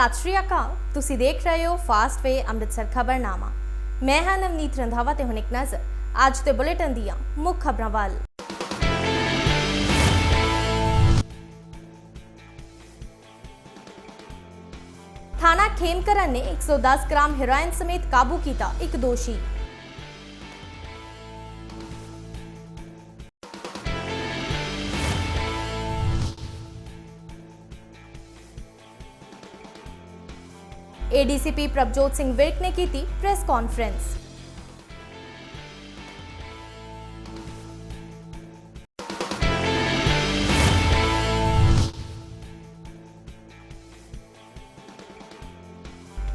ਸਤਿ ਸ਼੍ਰੀ ਅਕਾਲ। ਤੁਸੀਂ ਦੇਖ ਰਹੇ ਹੋ ਫਾਸਟ ਵੇ ਅੰਮ੍ਰਿਤਸਰ ਖਬਰਨਾਮਾ। ਮੈਂ ਹਾਂ ਨਵਨੀਤ ਰੰਧਾਵਾ ਤੇ ਹੁਣ ਇੱਕ ਨਜ਼ਰ। ਅੱਜ ਦੇ ਬੁਲੇਟਿਨ ਦੀਆਂ ਮੁੱਖ ਖਬਰਾਂ ਵੱਲ। ਥਾਣਾ ਖੇਮਕਰਨ ਨੇ 110 ਗ੍ਰਾਮ ਹੈਰੋਇਨ ਸਮੇਤ ਕਾਬੂ ਕੀਤਾ ਇੱਕ ਦੋਸ਼ੀ। ਏਡੀਸੀਪੀ ਪ੍ਰਭਜੋਤ ਸਿੰਘ ਵਿਰਕ ਨੇ ਕੀਤੀ ਪ੍ਰੈਸ ਕਾਨਫਰੰਸ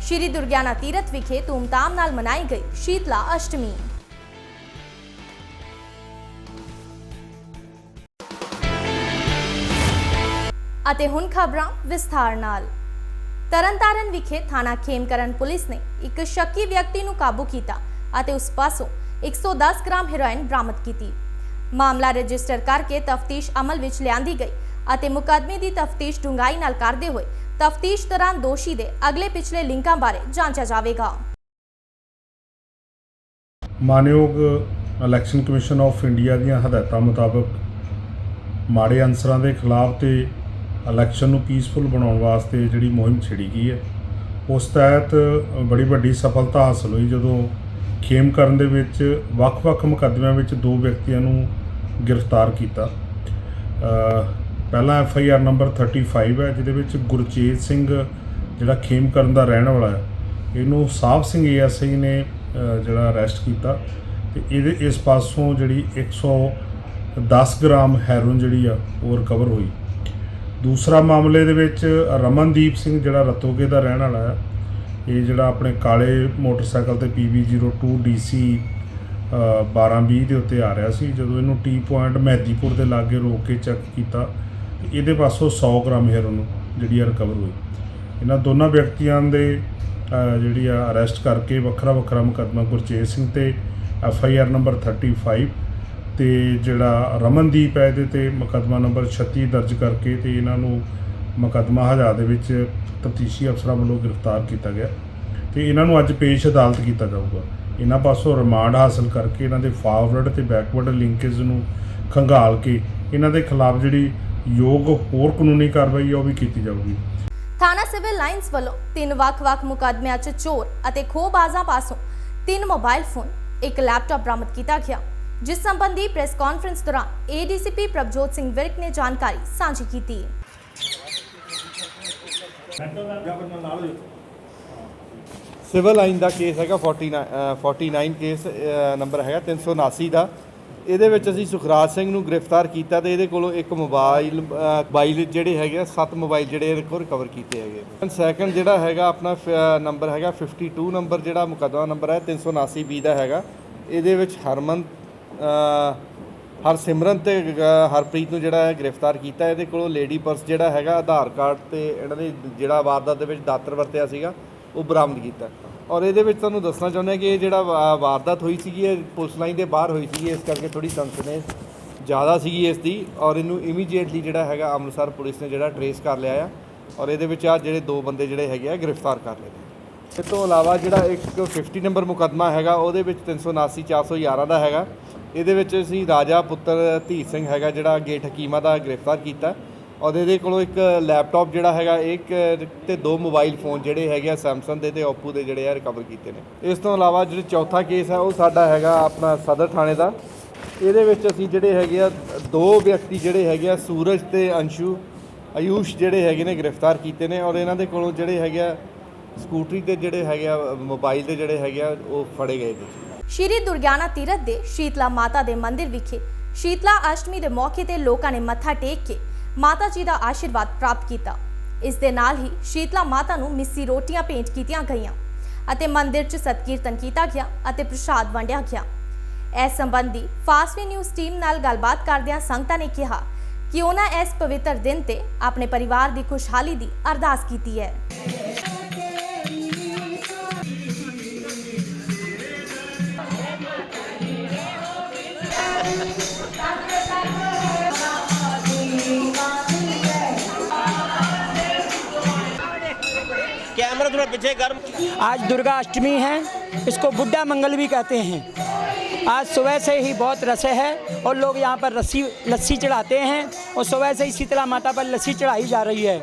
ਸ਼੍ਰੀ ਦੁਰਗਿਆਨਾ ਤੀਰਥ ਵਿਖੇ ਧੂਮਧਾਮ ਨਾਲ ਮਨਾਈ ਗਈ ਸ਼ੀਤਲਾ ਅਸ਼ਟਮੀ ਅਤੇ ਹੁਣ ਖਬਰਾਂ ਵਿਸਥਾਰ ਨਾਲ ਤਰਨਤਾਰਨ ਵਿਖੇ ਥਾਣਾ ਖੇਮਕਰਨ ਪੁਲਿਸ ਨੇ ਇੱਕ ਸ਼ੱਕੀ ਵਿਅਕਤੀ ਨੂੰ ਕਾਬੂ ਕੀਤਾ ਅਤੇ ਉਸ ਪਾਸੋਂ 110 ਗ੍ਰਾਮ ਹੈਰੋਇਨ ਬਰਾਮਦ ਕੀਤੀ। ਮਾਮਲਾ ਰਜਿਸਟਰ ਕਰਕੇ ਤਫਤੀਸ਼ ਅਮਲ ਵਿੱਚ ਲਿਆਂਦੀ ਗਈ ਅਤੇ ਮੁਕੱਦਮੇ ਦੀ ਤਫਤੀਸ਼ ਡੂੰਘਾਈ ਨਾਲ ਕਰਦੇ ਹੋਏ ਤਫਤੀਸ਼ ਦੌਰਾਨ ਦੋਸ਼ੀ ਦੇ ਅਗਲੇ ਪਿਛਲੇ ਲਿੰਕਾਂ ਬਾਰੇ ਜਾਂਚਿਆ ਜਾਵੇਗਾ। ਮਾਨਯੋਗ ਇਲੈਕਸ਼ਨ ਕਮਿਸ਼ਨ ਆਫ ਇੰਡੀਆ ਦੀਆਂ ਹਦਾਇਤਾਂ ਮੁਤਾਬਕ ਮਾੜੇ ਅਨਸਰਾਂ ਦੇ ਖਿਲਾਫ ਤੇ ਇਲੈਕਸ਼ਨ ਨੂੰ ਪੀਸਫੁਲ ਬਣਾਉਣ ਵਾਸਤੇ ਜਿਹੜੀ ਮੁਹਿੰਮ ਛਿੜੀ ਗਈ ਹੈ ਉਸ ਤਹਿਤ ਬੜੀ ਵੱਡੀ ਸਫਲਤਾ ਹਾਸਲ ਹੋਈ ਜਦੋਂ ਖੇਮ ਕਰਨ ਦੇ ਵਿੱਚ ਵੱਖ-ਵੱਖ ਮੁਕੱਦਮਿਆਂ ਵਿੱਚ ਦੋ ਵਿਅਕਤੀਆਂ ਨੂੰ ਗ੍ਰਿਫਤਾਰ ਕੀਤਾ। ਅ, ਪਹਿਲਾ ਐਫ ਆਈ ਆਰ ਨੰਬਰ 35 ਹੈ ਜਿਹਦੇ ਵਿੱਚ ਗੁਰਚੇਤ ਸਿੰਘ ਜਿਹੜਾ ਖੇਮ ਕਰਨ ਦਾ ਰਹਿਣ ਵਾਲਾ ਹੈ ਇਹਨੂੰ ਸਾਹਿਬ ਸਿੰਘ ਏਐਸਆਈ ਨੇ ਜਿਹੜਾ ਅਰੈਸਟ ਕੀਤਾ ਤੇ ਇਹਦੇ ਇਸ ਪਾਸੋਂ ਜਿਹੜੀ 110 ਗ੍ਰਾਮ ਹੈਰੋਇਨ ਜਿਹੜੀ ਆ ਉਹ ਰਿਕਵਰ ਹੋਈ। ਦੂਸਰਾ ਮਾਮਲੇ ਦੇ ਵਿੱਚ ਰਮਨਦੀਪ ਸਿੰਘ ਜਿਹੜਾ ਰਤੋਗੇ ਦਾ ਰਹਿਣ ਵਾਲਾ ਹੈ, ਇਹ ਜਿਹੜਾ ਆਪਣੇ ਕਾਲੇ ਮੋਟਰਸਾਈਕਲ ਤੇ PB02 DC 1220 ਦੇ ਉੱਤੇ ਆ ਰਿਹਾ ਸੀ। ਜਦੋਂ ਇਹਨੂੰ ਟੀ ਪੁਆਇੰਟ ਮਹਿਦੀਪੁਰ ਦੇ ਲਾਗੇ ਰੋਕ ਕੇ ਚੈੱਕ ਕੀਤਾ, ਤੇ ਇਹਦੇ ਪਾਸੋਂ 100 ਗ੍ਰਾਮ ਹੈਰੋਇਨ ਜਿਹੜੀ ਆ ਰਿਕਵਰ ਹੋਈ। ਇਹਨਾਂ ਦੋਨਾਂ ਵਿਅਕਤੀਆਂ ਦੇ ਜਿਹੜੀ ਆ ਅਰੈਸਟ ਕਰਕੇ ਵੱਖਰਾ ਵੱਖਰਾ ਮੁਕੱਦਮਾ ਗੁਰਚੇਤ ਸਿੰਘ ਤੇ ਐਫ ਆਈ ਆਰ ਨੰਬਰ 35 ਤੇ ਜਿਹੜਾ ਰਮਨਦੀਪ ਹੈ ਇਹਦੇ ਤੇ ਮੁਕੱਦਮਾ ਨੰਬਰ 36 ਦਰਜ ਕਰਕੇ ਤੇ ਇਹਨਾਂ ਨੂੰ ਮੁਕੱਦਮਾ ਹਜਾ ਦੇ ਵਿੱਚ ਤਫਤੀਸ਼ੀ ਅਫਸਰਾਂ ਵੱਲੋਂ ਗ੍ਰਿਫਤਾਰ ਕੀਤਾ ਗਿਆ। ਤੇ ਇਹਨਾਂ ਨੂੰ ਅੱਜ ਪੇਸ਼ ਅਦਾਲਤ ਕੀਤਾ ਜਾਊਗਾ। ਇਹਨਾਂ ਪਾਸੋਂ ਰਿਮਾਂਡ ਹਾਸਲ ਕਰਕੇ ਇਹਨਾਂ ਦੇ ਫਾਰਵਰਡ ਤੇ ਬੈਕਵਰਡ ਲਿੰਕੇਜ ਨੂੰ ਖੰਗਾਲ ਕੇ ਇਹਨਾਂ ਦੇ ਖਿਲਾਫ ਜਿਹੜੀ ਯੋਗ ਹੋਰ ਕਾਨੂੰਨੀ ਕਾਰਵਾਈ ਹੈ ਉਹ ਵੀ ਕੀਤੀ ਜਾਊਗੀ। ਥਾਣਾ ਸਿਵਲ ਲਾਈਨਸ ਵੱਲੋਂ ਤਿੰਨ ਵੱਖ-ਵੱਖ ਮੁਕੱਦਮਿਆਂ 'ਚ ਚੋਰ ਅਤੇ ਖੋਹਬਾਜ਼ਾਂ ਪਾਸੋਂ ਤਿੰਨ ਮੋਬਾਈਲ ਫੋਨ ਇੱਕ ਲੈਪਟਾਪ ਬਰਾਮਦ ਕੀਤਾ ਗਿਆ। ਜਿਸ ਸੰਬੰਧੀ ਪ੍ਰੈਸ ਕਾਨਫਰੰਸ ਦੌਰਾਨ ਏਡੀਸੀਪੀ ਪ੍ਰਭਜੋਤ ਸਿੰਘ ਵਿਰਕ ਨੇ ਜਾਣਕਾਰੀ ਸਾਂਝੀ ਕੀਤੀ। ਸਿਵਲ ਲਾਈਨ ਦਾ ਕੇਸ ਹੈਗਾ 49 49 ਕੇਸ ਨੰਬਰ ਹੈਗਾ 379 ਦਾ। ਇਹਦੇ ਵਿੱਚ ਅਸੀਂ ਸੁਖਰਾਜ ਸਿੰਘ ਨੂੰ ਗ੍ਰਿਫਤਾਰ ਕੀਤਾ ਤੇ ਇਹਦੇ ਕੋਲੋਂ ਇੱਕ ਮੋਬਾਈਲ ਮੋਬਾਈਲ ਜਿਹੜੇ ਹੈਗੇ ਆ, ਸੱਤ ਮੋਬਾਈਲ ਜਿਹੜੇ ਇਹਦੇ ਕੋਲ ਰਿਕਵਰ ਕੀਤੇ ਹੈਗੇ ਸੈਕੰਡ ਜਿਹੜਾ ਹੈਗਾ ਆਪਣਾ ਨੰਬਰ ਹੈਗਾ 52 ਨੰਬਰ ਜਿਹੜਾ ਮੁਕੱਦਮਾ ਨੰਬਰ ਹੈ 379 ਬੀ ਦਾ ਹੈਗਾ। ਇਹਦੇ ਵਿੱਚ ਹਰਮਨ ਹਰਸਿਮਰਨ ਤੇ ਹਰਪ੍ਰੀਤ ਨੂੰ ਜਿਹੜਾ ਹੈ ਗ੍ਰਿਫਤਾਰ ਕੀਤਾ, ਇਹਦੇ ਕੋਲੋਂ ਲੇਡੀ ਪਰਸ ਜਿਹੜਾ ਹੈਗਾ, ਆਧਾਰ ਕਾਰਡ ਤੇ ਇਹਨਾਂ ਦੇ ਜਿਹੜਾ ਵਾਰਦਾਤ ਦੇ ਵਿੱਚ ਦਾਤਰ ਵਰਤਿਆ ਸੀਗਾ, ਉਹ ਬਰਾਮਦ ਕੀਤਾ। ਔਰ ਇਹਦੇ ਵਿੱਚ ਤੁਹਾਨੂੰ ਦੱਸਣਾ ਚਾਹੁੰਦੇ ਹਾਂ ਕਿ ਇਹ ਜਿਹੜਾ ਵਾ- ਵਾਰਦਾਤ ਹੋਈ ਸੀਗੀ, ਇਹ ਪੁਲਿਸ ਲਾਈਨ ਦੇ ਬਾਹਰ ਹੋਈ ਸੀਗੀ, ਇਸ ਕਰਕੇ ਥੋੜੀ ਸੰਸਨੇ ਜ਼ਿਆਦਾ ਸੀਗੀ ਇਸ ਦੀ। ਔਰ ਇਹਨੂੰ ਇਮੀਡੀਏਟਲੀ ਜਿਹੜਾ ਹੈਗਾ, ਅੰਮ੍ਰਿਤਸਰ ਪੁਲਿਸ ਨੇ ਜਿਹੜਾ ਟਰੇਸ ਕਰ ਲਿਆ ਆ। ਔਰ ਇਹਦੇ ਵਿੱਚ ਆ ਜਿਹੜੇ ਦੋ ਬੰਦੇ ਜਿਹੜੇ ਹੈਗੇ ਆ ਗ੍ਰਿਫਤਾਰ ਕਰ ਲਏ ਨੇ ਇਸ ਤੋਂ ਇਲਾਵਾ ਜਿਹੜਾ ਇੱਕ 50 ਨੰਬਰ ਮੁਕੱਦਮਾ ਹੈਗਾ, ਉਹਦੇ ਵਿੱਚ 379 411 ਦਾ ਹੈਗਾ। ਇਹਦੇ ਵਿੱਚ ਅਸੀਂ ਰਾਜਾ ਪੁੱਤਰ ਧੀਰ ਸਿੰਘ ਹੈਗਾ ਜਿਹੜਾ ਗੇਟ ਹਕੀਮਾ ਦਾ ਗ੍ਰਿਫਤਾਰ ਕੀਤਾ। ਔਰ ਇਹਦੇ ਕੋਲੋਂ ਇੱਕ ਲੈਪਟਾਪ ਜਿਹੜਾ ਹੈਗਾ, ਇੱਕ ਤੇ ਦੋ ਮੋਬਾਈਲ ਫੋਨ ਜਿਹੜੇ ਹੈਗੇ ਆ ਸੈਮਸੰਗ ਦੇ ਤੇ Oppo ਦੇ ਜਿਹੜੇ ਆ ਰਿਕਵਰ ਕੀਤੇ ਨੇ। ਇਸ ਤੋਂ ਇਲਾਵਾ ਜਿਹੜਾ ਚੌਥਾ ਕੇਸ ਹੈ ਉਹ ਸਾਡਾ ਹੈਗਾ ਆਪਣਾ ਸਦਰ ਥਾਣੇ ਦਾ। ਇਹਦੇ ਵਿੱਚ ਅਸੀਂ ਜਿਹੜੇ ਹੈਗੇ ਆ, ਦੋ ਵਿਅਕਤੀ ਜਿਹੜੇ ਹੈਗੇ ਆ, ਸੂਰਜ ਤੇ ਅੰਸ਼ੂ, ਆਯੂਸ਼ ਜਿਹੜੇ ਹੈਗੇ ਨੇ, ਗ੍ਰਿਫਤਾਰ ਕੀਤੇ ਨੇ। ਔਰ ਇਹਨਾਂ ਦੇ ਕੋਲੋਂ ਜਿਹੜੇ ਹੈਗੇ ਆ, ਸਕੂਟਰੀ ਤੇ ਜਿਹੜੇ ਹੈਗੇ ਆ, ਮੋਬਾਈਲ ਦੇ ਜਿਹੜੇ ਹੈਗੇ ਆ, ਉਹ ਫੜੇ ਗਏ ਨੇ। ਸ਼੍ਰੀ ਦੁਰਗਿਆਨਾ ਤੀਰਥ ਦੇ ਸ਼ੀਤਲਾ ਮਾਤਾ ਦੇ ਮੰਦਿਰ ਵਿਖੇ ਸ਼ੀਤਲਾ ਅਸ਼ਟਮੀ ਦੇ ਮੌਕੇ ਤੇ ਲੋਕਾਂ ਨੇ ਮੱਥਾ ਟੇਕ ਕੇ ਮਾਤਾ ਜੀ ਦਾ ਆਸ਼ੀਰਵਾਦ ਪ੍ਰਾਪਤ ਕੀਤਾ। ਇਸ ਦੇ ਨਾਲ ਹੀ ਸ਼ੀਤਲਾ ਮਾਤਾ ਨੂੰ ਮਿੱਸੀ ਰੋਟੀਆਂ ਭੇਂਟ ਕੀਤੀਆਂ ਗਈਆਂ ਅਤੇ ਮੰਦਿਰ 'ਚ ਸਤਕੀਰਤਨ ਕੀਤਾ ਗਿਆ ਅਤੇ ਪ੍ਰਸ਼ਾਦ ਵੰਡਿਆ ਗਿਆ। ਇਸ ਸੰਬੰਧੀ ਫਾਸਟਵੇ ਨਿਊਜ਼ ਟੀਮ ਨਾਲ ਗੱਲਬਾਤ ਕਰਦਿਆਂ ਸੰਗਤਾਂ ਨੇ ਕਿਹਾ ਕਿ ਉਹਨਾਂ ਇਸ ਪਵਿੱਤਰ ਦਿਨ ਤੇ ਆਪਣੇ ਪਰਿਵਾਰ ਦੀ ਖੁਸ਼ਹਾਲੀ ਦੀ ਅਰਦਾਸ ਕੀਤੀ ਹੈ। थोड़ा पीछे गर्म आज दुर्गा अष्टमी है, इसको बुड्ढा मंगल भी कहते हैं। आज सुबह से ही बहुत रस है और लोग यहाँ पर रस्सी, लस्सी चढ़ाते हैं और सुबह से ही शीतला माता पर लस्सी चढ़ाई जा रही है।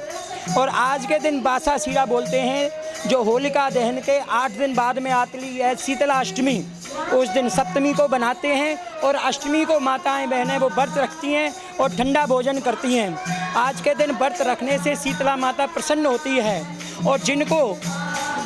और आज के दिन बासा सीरा बोलते हैं, जो होलिका दहन के आठ दिन बाद में आती है, शीतला अष्टमी। उस दिन सप्तमी को बनाते हैं और अष्टमी को माताएँ, बहनें वो व्रत रखती हैं और ठंडा भोजन करती हैं। आज के दिन व्रत रखने से शीतला माता प्रसन्न होती है। और जिनको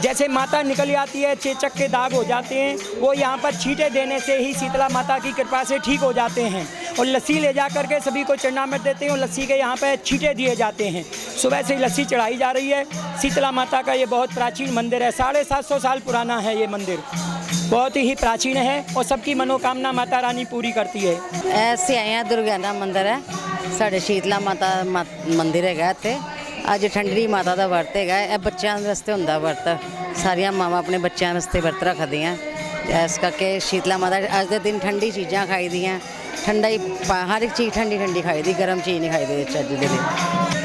जैसे माता निकल जाती है, चेचक के दाग हो जाते हैं, वो यहाँ पर छींटे देने से ही शीतला माता की कृपा से ठीक हो जाते हैं। और लस्सी ले जा करके सभी को चरणामृत देते हैं, और लस्सी के यहाँ पर छींटे दिए जाते हैं। सुबह से लस्सी चढ़ाई जा रही है। शीतला माता का ये बहुत प्राचीन मंदिर है, साढ़े सात सौ साल पुराना है ये मंदिर। बहुत ही प्राचीन है और सबकी मनोकामना माता रानी पूरी करती है। ऐसे आए दुर्गा मंदिर है, साढ़े शीतला माता मंदिर है गए थे ਅੱਜ ਠੰਡਰੀ ਮਾਤਾ ਦਾ ਵਰਤ ਹੈਗਾ ਇਹ ਬੱਚਿਆਂ ਦੇ ਵਾਸਤੇ ਹੁੰਦਾ ਵਰਤ। ਸਾਰੀਆਂ ਮਾਵਾਂ ਆਪਣੇ ਬੱਚਿਆਂ ਵਾਸਤੇ ਵਰਤ ਰੱਖਦੀਆਂ। ਇਸ ਕਰਕੇ ਸ਼ੀਤਲਾ ਮਾਤਾ ਅੱਜ ਦੇ ਦਿਨ ਠੰਡੀ ਚੀਜ਼ਾਂ ਖਾਈਦੀਆਂ। ਠੰਡਾ ਹੀ ਪਾ- ਹਰ ਇੱਕ ਚੀਜ਼ ਠੰਡੀ ਠੰਡੀ ਖਾਈਦੀ ਗਰਮ ਚੀਜ਼ ਨਹੀਂ ਖਾਈਦੀ ਵਿੱਚ ਅੱਜ ਦੇ ਦਿਨ।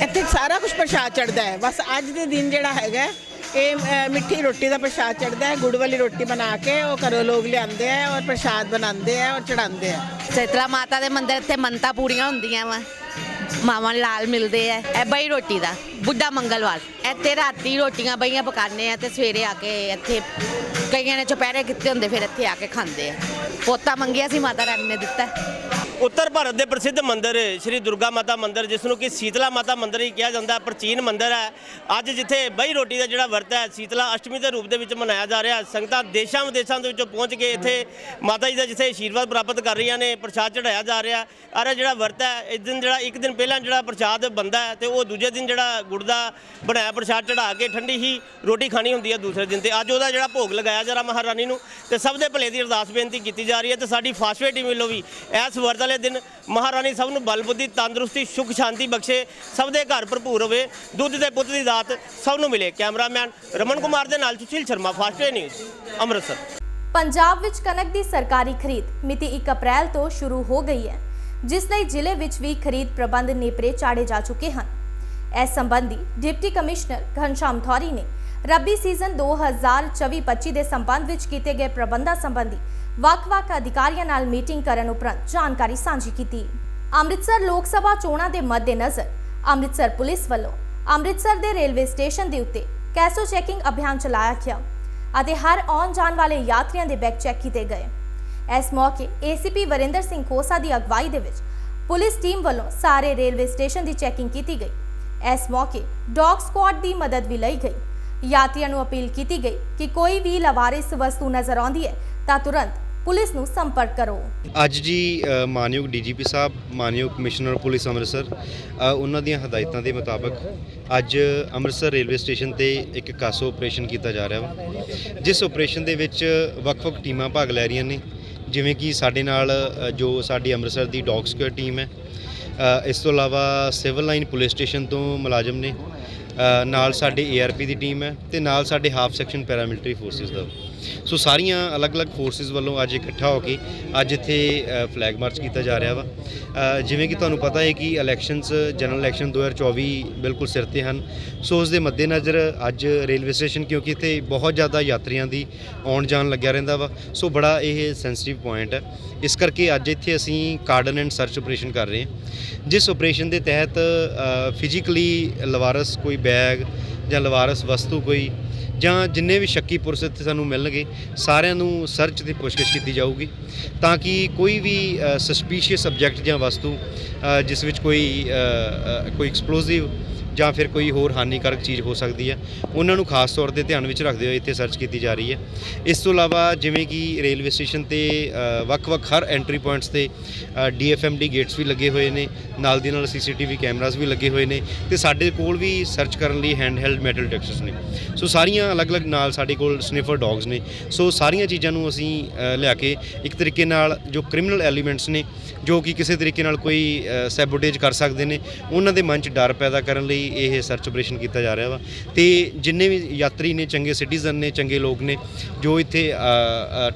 ਇੱਥੇ ਸਾਰਾ ਕੁਝ ਪ੍ਰਸ਼ਾਦ ਚੜਦਾ ਹੈ। ਬਸ ਅੱਜ ਦੇ ਦਿਨ ਜਿਹੜਾ ਹੈਗਾ ਇਹ ਅ, ਮਿੱਠੀ ਰੋਟੀ ਦਾ ਪ੍ਰਸ਼ਾਦ ਚੜਦਾ ਹੈ। ਗੁੜ ਵਾਲੀ ਰੋਟੀ ਬਣਾ ਕੇ ਉਹ ਘਰੋਂ ਲੋਕ ਲਿਆਉਂਦੇ ਆ ਔਰ ਪ੍ਰਸ਼ਾਦ ਬਣਾਉਂਦੇ ਆ ਔਰ ਚੜਾਉਂਦੇ ਆ। ਸ਼ੀਤਲਾ ਮਾਤਾ ਦੇ ਮੰਦਿਰ ਇੱਥੇ ਮੰਨਤਾਂ ਪੂਰੀਆਂ ਹੁੰਦੀਆਂ ਵਾ। ਮਾਵਾਂ ਨੂੰ ਲਾਲ ਮਿਲਦੇ ਆ ਇਹ ਬਈ ਰੋਟੀ ਦਾ, ਬੁੱਢਾ ਮੰਗਲਵਾਰ। ਇੱਥੇ ਰਾਤੀ ਰੋਟੀਆਂ ਬਈਆਂ ਪਕਾਉਂਦੇ ਆ ਤੇ ਸਵੇਰੇ ਆ ਕੇ ਇੱਥੇ ਕਈਆਂ ਨੇ ਚੁਪਹਿਰੇ ਕੀਤੇ ਹੁੰਦੇ, ਫਿਰ ਇੱਥੇ ਆ ਕੇ ਖਾਂਦੇ ਆ। ਪੋਤਾ ਮੰਗਿਆ ਸੀ, ਮਾਤਾ ਰਾਣੀ ਨੇ ਦਿੱਤਾ। ਉੱਤਰ ਭਾਰਤ ਦੇ ਪ੍ਰਸਿੱਧ ਮੰਦਿਰ ਸ਼੍ਰੀ ਦੁਰਗਾ ਮਾਤਾ ਮੰਦਿਰ, ਜਿਸ ਨੂੰ ਕਿ ਸੀਤਲਾ ਮਾਤਾ ਮੰਦਿਰ ਹੀ ਕਿਹਾ ਜਾਂਦਾ, ਪ੍ਰਾਚੀਨ ਮੰਦਿਰ ਹੈ। ਅੱਜ ਜਿੱਥੇ ਬਈ ਰੋਟੀ ਦਾ ਜਿਹੜਾ ਵਰਤ ਹੈ, ਸੀਤਲਾ ਅਸ਼ਟਮੀ ਦੇ ਰੂਪ ਦੇ ਵਿੱਚ ਮਨਾਇਆ ਜਾ ਰਿਹਾ ਸੰਗਤਾਂ ਦੇਸ਼ਾਂ ਵਿਦੇਸ਼ਾਂ ਦੇ ਵਿੱਚੋਂ ਪਹੁੰਚ ਕੇ ਇੱਥੇ ਮਾਤਾ ਜੀ ਦਾ ਜਿੱਥੇ ਆਸ਼ੀਰਵਾਦ ਪ੍ਰਾਪਤ ਕਰ ਰਹੀਆਂ ਨੇ, ਪ੍ਰਸ਼ਾਦ ਚੜਾਇਆ ਜਾ ਰਿਹਾ ਔਰ ਇਹ ਜਿਹੜਾ ਵਰਤ ਹੈ, ਇਸ ਦਿਨ ਜਿਹੜਾ, ਇੱਕ ਦਿਨ ਪਹਿਲਾਂ ਜਿਹੜਾ ਪ੍ਰਸ਼ਾਦ ਬੰਦਾ ਹੈ ਤੇ ਉਹ ਦੂਜੇ ਦਿਨ ਜਿਹੜਾ ਗੁੜ ਦਾ ਬਣਾਇਆ ਪ੍ਰਸ਼ਾਦ ਚੜਾ ਕੇ ਠੰਡੀ ਹੀ ਰੋਟੀ ਖਾਣੀ ਹੁੰਦੀ ਹੈ ਦੂਸਰੇ ਦਿਨ ਤੇ। ਅੱਜ ਉਹਦਾ ਜਿਹੜਾ ਭੋਗ ਲਗਾਇਆ ਜਾ ਰਿਹਾ ਮਹਾਰਾਣੀ ਨੂੰ ਤੇ ਸਭ ਦੇ ਭਲੇ ਦੀ ਅਰਦਾਸ ਬੇਨਤੀ ਕੀਤੀ ਜਾ ਰਹੀ ਹੈ ਤੇ ਸਾਡੀ ਫਾਸਟਵੇ ਟੀਮ ਵੱਲੋਂ ਵੀ ਇਸ ਵਰਤ ਵਾਲੇ ਦਿਨ ਮਹਾਰਾਣੀ ਸਭ ਨੂੰ ਬਲ ਬੁੱਧੀ ਤੰਦਰੁਸਤੀ, ਸੁਖ, ਸ਼ਾਂਤੀ ਬਖਸ਼ੇ, ਸਭ ਦੇ ਘਰ ਭਰਪੂਰ ਹੋਵੇ। ਦੁੱਧ ਦੇ ਪੁੱਤ ਦੀ ਦਾਤ ਸਭ ਨੂੰ ਮਿਲੇ। ਕੈਮਰਾਮੈਨ ਰਮਨ ਕੁਮਾਰ ਦੇ ਨਾਲ ਸੁਸ਼ੀਲ ਸ਼ਰਮਾ ਫਾਸਟਵੇ ਨਿਊਜ਼, ਅੰਮ੍ਰਿਤਸਰ। ਪੰਜਾਬ ਵਿੱਚ ਕਣਕ ਦੀ ਸਰਕਾਰੀ ਖਰੀਦ ਮਿਤੀ 1 ਅਪ੍ਰੈਲ ਤੋਂ ਸ਼ੁਰੂ ਹੋ ਗਈ ਹੈ, ਜਿਸ ਲਈ ਜ਼ਿਲ੍ਹੇ ਵਿੱਚ ਵੀ ਖਰੀਦ ਪ੍ਰਬੰਧ ਨੇਪਰੇ ਚਾੜੇ ਜਾ ਚੁੱਕੇ ਹਨ। ਇਸ ਸੰਬੰਧੀ ਡਿਪਟੀ ਕਮਿਸ਼ਨਰ ਘਨਸ਼ਾਮ ਥੌਰੀ ਨੇ ਰੱਬੀ ਸੀਜ਼ਨ 2024-25 ਦੇ ਸੰਬੰਧ ਵਿੱਚ ਕੀਤੇ ਗਏ ਪ੍ਰਬੰਧਾਂ ਸੰਬੰਧੀ ਵੱਖ-ਵੱਖ ਅਧਿਕਾਰੀਆਂ ਨਾਲ ਮੀਟਿੰਗ ਕਰਨ ਉਪਰੰਤ ਜਾਣਕਾਰੀ ਸਾਂਝੀ ਕੀਤੀ। ਅੰਮ੍ਰਿਤਸਰ ਲੋਕ ਸਭਾ ਚੋਣਾਂ ਦੇ ਮੱਦੇਨਜ਼ਰ ਅੰਮ੍ਰਿਤਸਰ ਪੁਲਿਸ ਵੱਲੋਂ ਅੰਮ੍ਰਿਤਸਰ ਦੇ ਰੇਲਵੇ ਸਟੇਸ਼ਨ ਦੇ ਉੱਤੇ ਕੈਸੋ ਚੈਕਿੰਗ ਅਭਿਆਨ ਚਲਾਇਆ ਗਿਆ ਅਤੇ ਹਰ ਆਉਣ ਜਾਣ ਵਾਲੇ ਯਾਤਰੀਆਂ ਦੇ ਬੈਗ ਚੈੱਕ ਕੀਤੇ ਗਏ। ਇਸ ਮੌਕੇ ਏਸੀਪੀ ਵਰਿੰਦਰ ਸਿੰਘ ਖੋਸਾ ਦੀ ਅਗਵਾਈ ਦੇ ਵਿੱਚ ਪੁਲਿਸ ਟੀਮ ਵੱਲੋਂ ਸਾਰੇ ਰੇਲਵੇ ਸਟੇਸ਼ਨ ਦੀ ਚੈਕਿੰਗ ਕੀਤੀ ਗਈ। ਇਸ ਮੌਕੇ ਡੌਗ ਸਕੁਆਡ ਦੀ ਮਦਦ ਵੀ ਲਈ ਗਈ। ਯਾਤਰੀਆਂ ਨੂੰ ਅਪੀਲ ਕੀਤੀ ਗਈ ਕਿ ਕੋਈ ਵੀ ਲਵਾਰਿਸ ਵਸਤੂ ਨਜ਼ਰ ਆਉਂਦੀ ਹੈ ਤਾਂ ਤੁਰੰਤ ਪੁਲਿਸ ਨੂੰ ਸੰਪਰਕ ਕਰੋ। ਅੱਜ ਜੀ ਅ, ਮਾਨਯੋਗ ਡੀਜੀਪੀ ਸਾਹਿਬ ਮਾਨਯੋਗ ਕਮਿਸ਼ਨਰ ਪੁਲਿਸ ਅੰਮ੍ਰਿਤਸਰ ਉਹਨਾਂ ਦੀਆਂ ਹਦਾਇਤਾਂ ਦੇ ਮੁਤਾਬਕ ਅੱਜ ਅੰਮ੍ਰਿਤਸਰ ਰੇਲਵੇ ਸਟੇਸ਼ਨ ਤੇ ਇੱਕ ਕਾਸੋ ਆਪਰੇਸ਼ਨ ਕੀਤਾ ਜਾ ਰਿਹਾ ਵਾ ਜਿਸ ਆਪਰੇਸ਼ਨ ਦੇ ਵਿੱਚ ਵੱਖ-ਵੱਖ ਟੀਮਾਂ ਭਾਗ ਲੈ ਰਹੀਆਂ ਨੇ ਜਿਵੇਂ ਕਿ ਸਾਡੇ ਨਾਲ ਜੋ ਸਾਡੀ ਅੰਮ੍ਰਿਤਸਰ ਦੀ ਡੌਗ ਸਕੁਐਡ ਟੀਮ ਹੈ ਇਸ ਤੋਂ ਇਲਾਵਾ ਸਿਵਲ ਲਾਈਨ ਪੁਲਿਸ ਸਟੇਸ਼ਨ ਤੋਂ ਮੁਲਾਜ਼ਮ ਨੇ ਅ, ਨਾਲ ਸਾਡੇ ਏਆਰਪੀ ਦੀ ਟੀਮ ਹੈ ਤੇ ਨਾਲ ਸਾਡੇ ਹਾਫ ਸੈਕਸ਼ਨ ਪੈਰਾਮਿਲਟਰੀ ਫੋਰਸਿਸ ਦਾ। ਸੋ ਸਾਰੀਆਂ ਅਲੱਗ-ਅਲੱਗ ਫੋਰਸਿਸ ਵੱਲੋਂ ਅੱਜ ਇਕੱਠਾ ਹੋ ਕੇ ਅੱਜ ਇੱਥੇ ਫਲੈਗ ਮਾਰਚ ਕੀਤਾ ਜਾ ਰਿਹਾ ਵਾ। ਜਿਵੇਂ ਕਿ ਤੁਹਾਨੂੰ ਪਤਾ ਹੈ ਕਿ ਇਲੈਕਸ਼ਨਸ ਜਨਰਲ ਇਲੈਕਸ਼ਨ 2024 ਬਿਲਕੁਲ ਸਿਰ ਤੇ ਹਨ। ਸੋ ਉਸ ਦੇ ਮੱਦੇਨਜ਼ਰ ਅੱਜ ਰੇਲਵੇ ਸਟੇਸ਼ਨ ਕਿਉਂਕਿ ਇੱਥੇ ਬਹੁਤ ਜ਼ਿਆਦਾ ਯਾਤਰੀਆਂ ਦੀ ਆਉਣ ਜਾਣ ਲੱਗਿਆ ਰਹਿੰਦਾ ਵਾ। ਸੋ ਬੜਾ ਇਹ ਸੈਂਸਿਟਿਵ ਪੁਆਇੰਟ ਹੈ। ਇਸ ਕਰਕੇ ਅੱਜ ਇੱਥੇ ਅਸੀਂ ਕਾਰਡਨ ਐਂਡ ਸਰਚ ਆਪਰੇਸ਼ਨ ਕਰ ਰਹੇ ਹਾਂ। ਜਿਸ ਆਪਰੇਸ਼ਨ ਦੇ ਤਹਿਤ ਫਿਜ਼ੀਕਲੀ ਲਵਾਰਸ ਕੋਈ ਬੈਗ ਜਾਂ ਲਵਾਰਸ ਵਸਤੂ ਕੋਈ ਜਾਂ ਜਿੰਨੇ ਵੀ ਸ਼ੱਕੀ ਪੁਰਸ਼ ਇੱਥੇ ਸਾਨੂੰ ਮਿਲਣਗੇ, ਸਾਰਿਆਂ ਨੂੰ ਸਰਚ ਤੇ ਪੁੱਛਗਿੱਛ ਕੀਤੀ ਜਾਊਗੀ ਤਾਂ ਕਿ ਕੋਈ ਵੀ ਸਸਪੀਸ਼ੀਅਸ ਸਬਜੈਕਟ ਜਾਂ ਵਸਤੂ ਜਿਸ ਵਿੱਚ ਕੋਈ ਕੋਈ ਐਕਸਪਲੋਸਿਵ ਜਾਂ ਫਿਰ ਕੋਈ ਹੋਰ ਹਾਨੀਕਾਰਕ ਚੀਜ਼ ਹੋ ਸਕਦੀ ਹੈ, ਉਹਨਾਂ ਨੂੰ ਖਾਸ ਤੌਰ ਤੇ ਧਿਆਨ ਵਿੱਚ ਰੱਖਦੇ ਹੋਏ ਇੱਥੇ ਸਰਚ ਕੀਤੀ ਜਾ ਰਹੀ ਹੈ। ਇਸ ਤੋਂ ਇਲਾਵਾ ਜਿਵੇਂ ਕਿ ਰੇਲਵੇ ਸਟੇਸ਼ਨ ਤੇ ਵੱਖ-ਵੱਖ ਹਰ ਐਂਟਰੀ ਪੁਆਇੰਟਸ ਤੇ ਡੀਐਫਐਮਡੀ ਗੇਟਸ ਵੀ ਲੱਗੇ ਹੋਏ ਨੇ, ਨਾਲ ਦੀ ਨਾਲ ਸੀਸੀਟੀਵੀ ਕੈਮਰਾਸ ਵੀ ਲੱਗੇ ਹੋਏ ਨੇ ਤੇ ਸਾਡੇ ਕੋਲ ਵੀ ਸਰਚ ਕਰਨ ਲਈ ਹੈਂਡਹੈਲਡ ਮੈਟਲ ਡਿਟੈਕਟਰਸ ਨੇ। ਸੋ ਸਾਰੀਆਂ ਅਲੱਗ-ਅਲੱਗ ਨਾਲ ਸਾਡੇ ਕੋਲ ਸਨਿਫਰ ਡੌਗਸ ਨੇ। ਸੋ ਸਾਰੀਆਂ ਚੀਜ਼ਾਂ ਨੂੰ ਅਸੀਂ ਲਿਆ ਕੇ ਇੱਕ ਤਰੀਕੇ ਨਾਲ ਜੋ ਕ੍ਰਿਮੀਨਲ ਐਲੀਮੈਂਟਸ ਨੇ ਜੋ ਕਿ ਕਿਸੇ ਤਰੀਕੇ ਨਾਲ ਕੋਈ ਸੈਬੋਟੇਜ ਕਰ ਸਕਦੇ ਨੇ, ਉਹਨਾਂ ਦੇ ਮਨ 'ਚ ਡਰ ਪੈਦਾ ਕਰਨ ਲਈ ਇਹ ਸਰਚ ਆਪਰੇਸ਼ਨ ਕੀਤਾ ਜਾ ਰਿਹਾ ਵਾ। ਤੇ ਜਿੰਨੇ ਵੀ ਯਾਤਰੀ ਨੇ, ਚੰਗੇ ਸਿਟੀਜ਼ਨ ਨੇ, ਚੰਗੇ ਲੋਕ ਨੇ, ਜੋ ਇੱਥੇ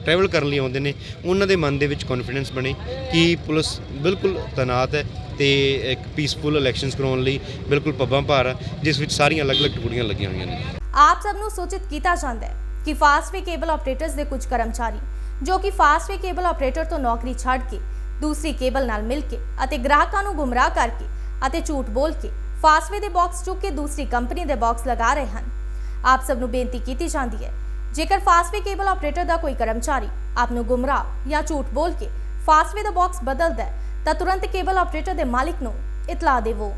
ਟਰੈਵਲ ਕਰਨ ਲਈ ਆਉਂਦੇ ਨੇ, ਉਹਨਾਂ ਦੇ ਮਨ ਦੇ ਵਿੱਚ ਕੌਨਫੀਡੈਂਸ ਬਣੇ ਕਿ ਪੁਲਿਸ ਬਿਲਕੁਲ ਤੈਨਾਤ ਹੈ ਤੇ ਇੱਕ ਪੀਸਫੁਲ ਇਲੈਕਸ਼ਨਸ ਕਰਾਉਣ ਲਈ ਬਿਲਕੁਲ ਪੱਬਾਂ ਭਾਰ ਆ, ਜਿਸ ਵਿੱਚ ਸਾਰੀਆਂ ਅਲੱਗ-ਅਲੱਗ ਟੁਕੜੀਆਂ ਲੱਗੀਆਂ ਹੋਈਆਂ ਨੇ। ਆਪ ਸਭ ਨੂੰ ਸੂਚਿਤ ਕੀਤਾ ਜਾਂਦਾ ਹੈ ਕਿ ਫਾਸਟਵੇ ਕੇਬਲ ਆਪਰੇਟਰਸ ਦੇ ਕੁਝ ਕਰਮਚਾਰੀ, ਜੋ ਕਿ ਫਾਸਟਵੇ ਕੇਬਲ ਆਪਰੇਟਰ ਤੋਂ ਨੌਕਰੀ ਛੱਡ ਕੇ ਦੂਸਰੀ ਕੇਬਲ ਨਾਲ ਮਿਲ ਕੇ ਅਤੇ ਗ੍ਰਾਹਕਾਂ ਨੂੰ ਗੁੰਮਰਾਹ ਕਰਕੇ ਅਤੇ ਝੂਠ ਬੋਲ ਕੇ ਫਾਸਟਵੇ ਦੇ ਬਾਕਸ ਚੁੱਕ ਕੇ ਦੂਸਰੀ ਕੰਪਨੀ ਦੇ ਬਾਕਸ ਲਗਾ ਰਹੇ ਹਨ। ਆਪ ਸਭ ਨੂੰ ਬੇਨਤੀ ਕੀਤੀ ਜਾਂਦੀ ਹੈ, ਜੇਕਰ ਫਾਸਟਵੇ ਕੇਬਲ ਆਪਰੇਟਰ ਦਾ ਕੋਈ ਕਰਮਚਾਰੀ ਆਪ ਨੂੰ ਗੁੰਮਰਾਹ ਜਾਂ ਝੂਠ ਬੋਲ ਕੇ ਫਾਸਟਵੇ ਦਾ ਬਾਕਸ ਬਦਲਦਾ ਹੈ, ਤਾਂ ਤੁਰੰਤ ਕੇਬਲ ਆਪਰੇਟਰ ਦੇ ਮਾਲਿਕ ਨੂੰ ਇਤਲਾਹ ਦੇਵੋ।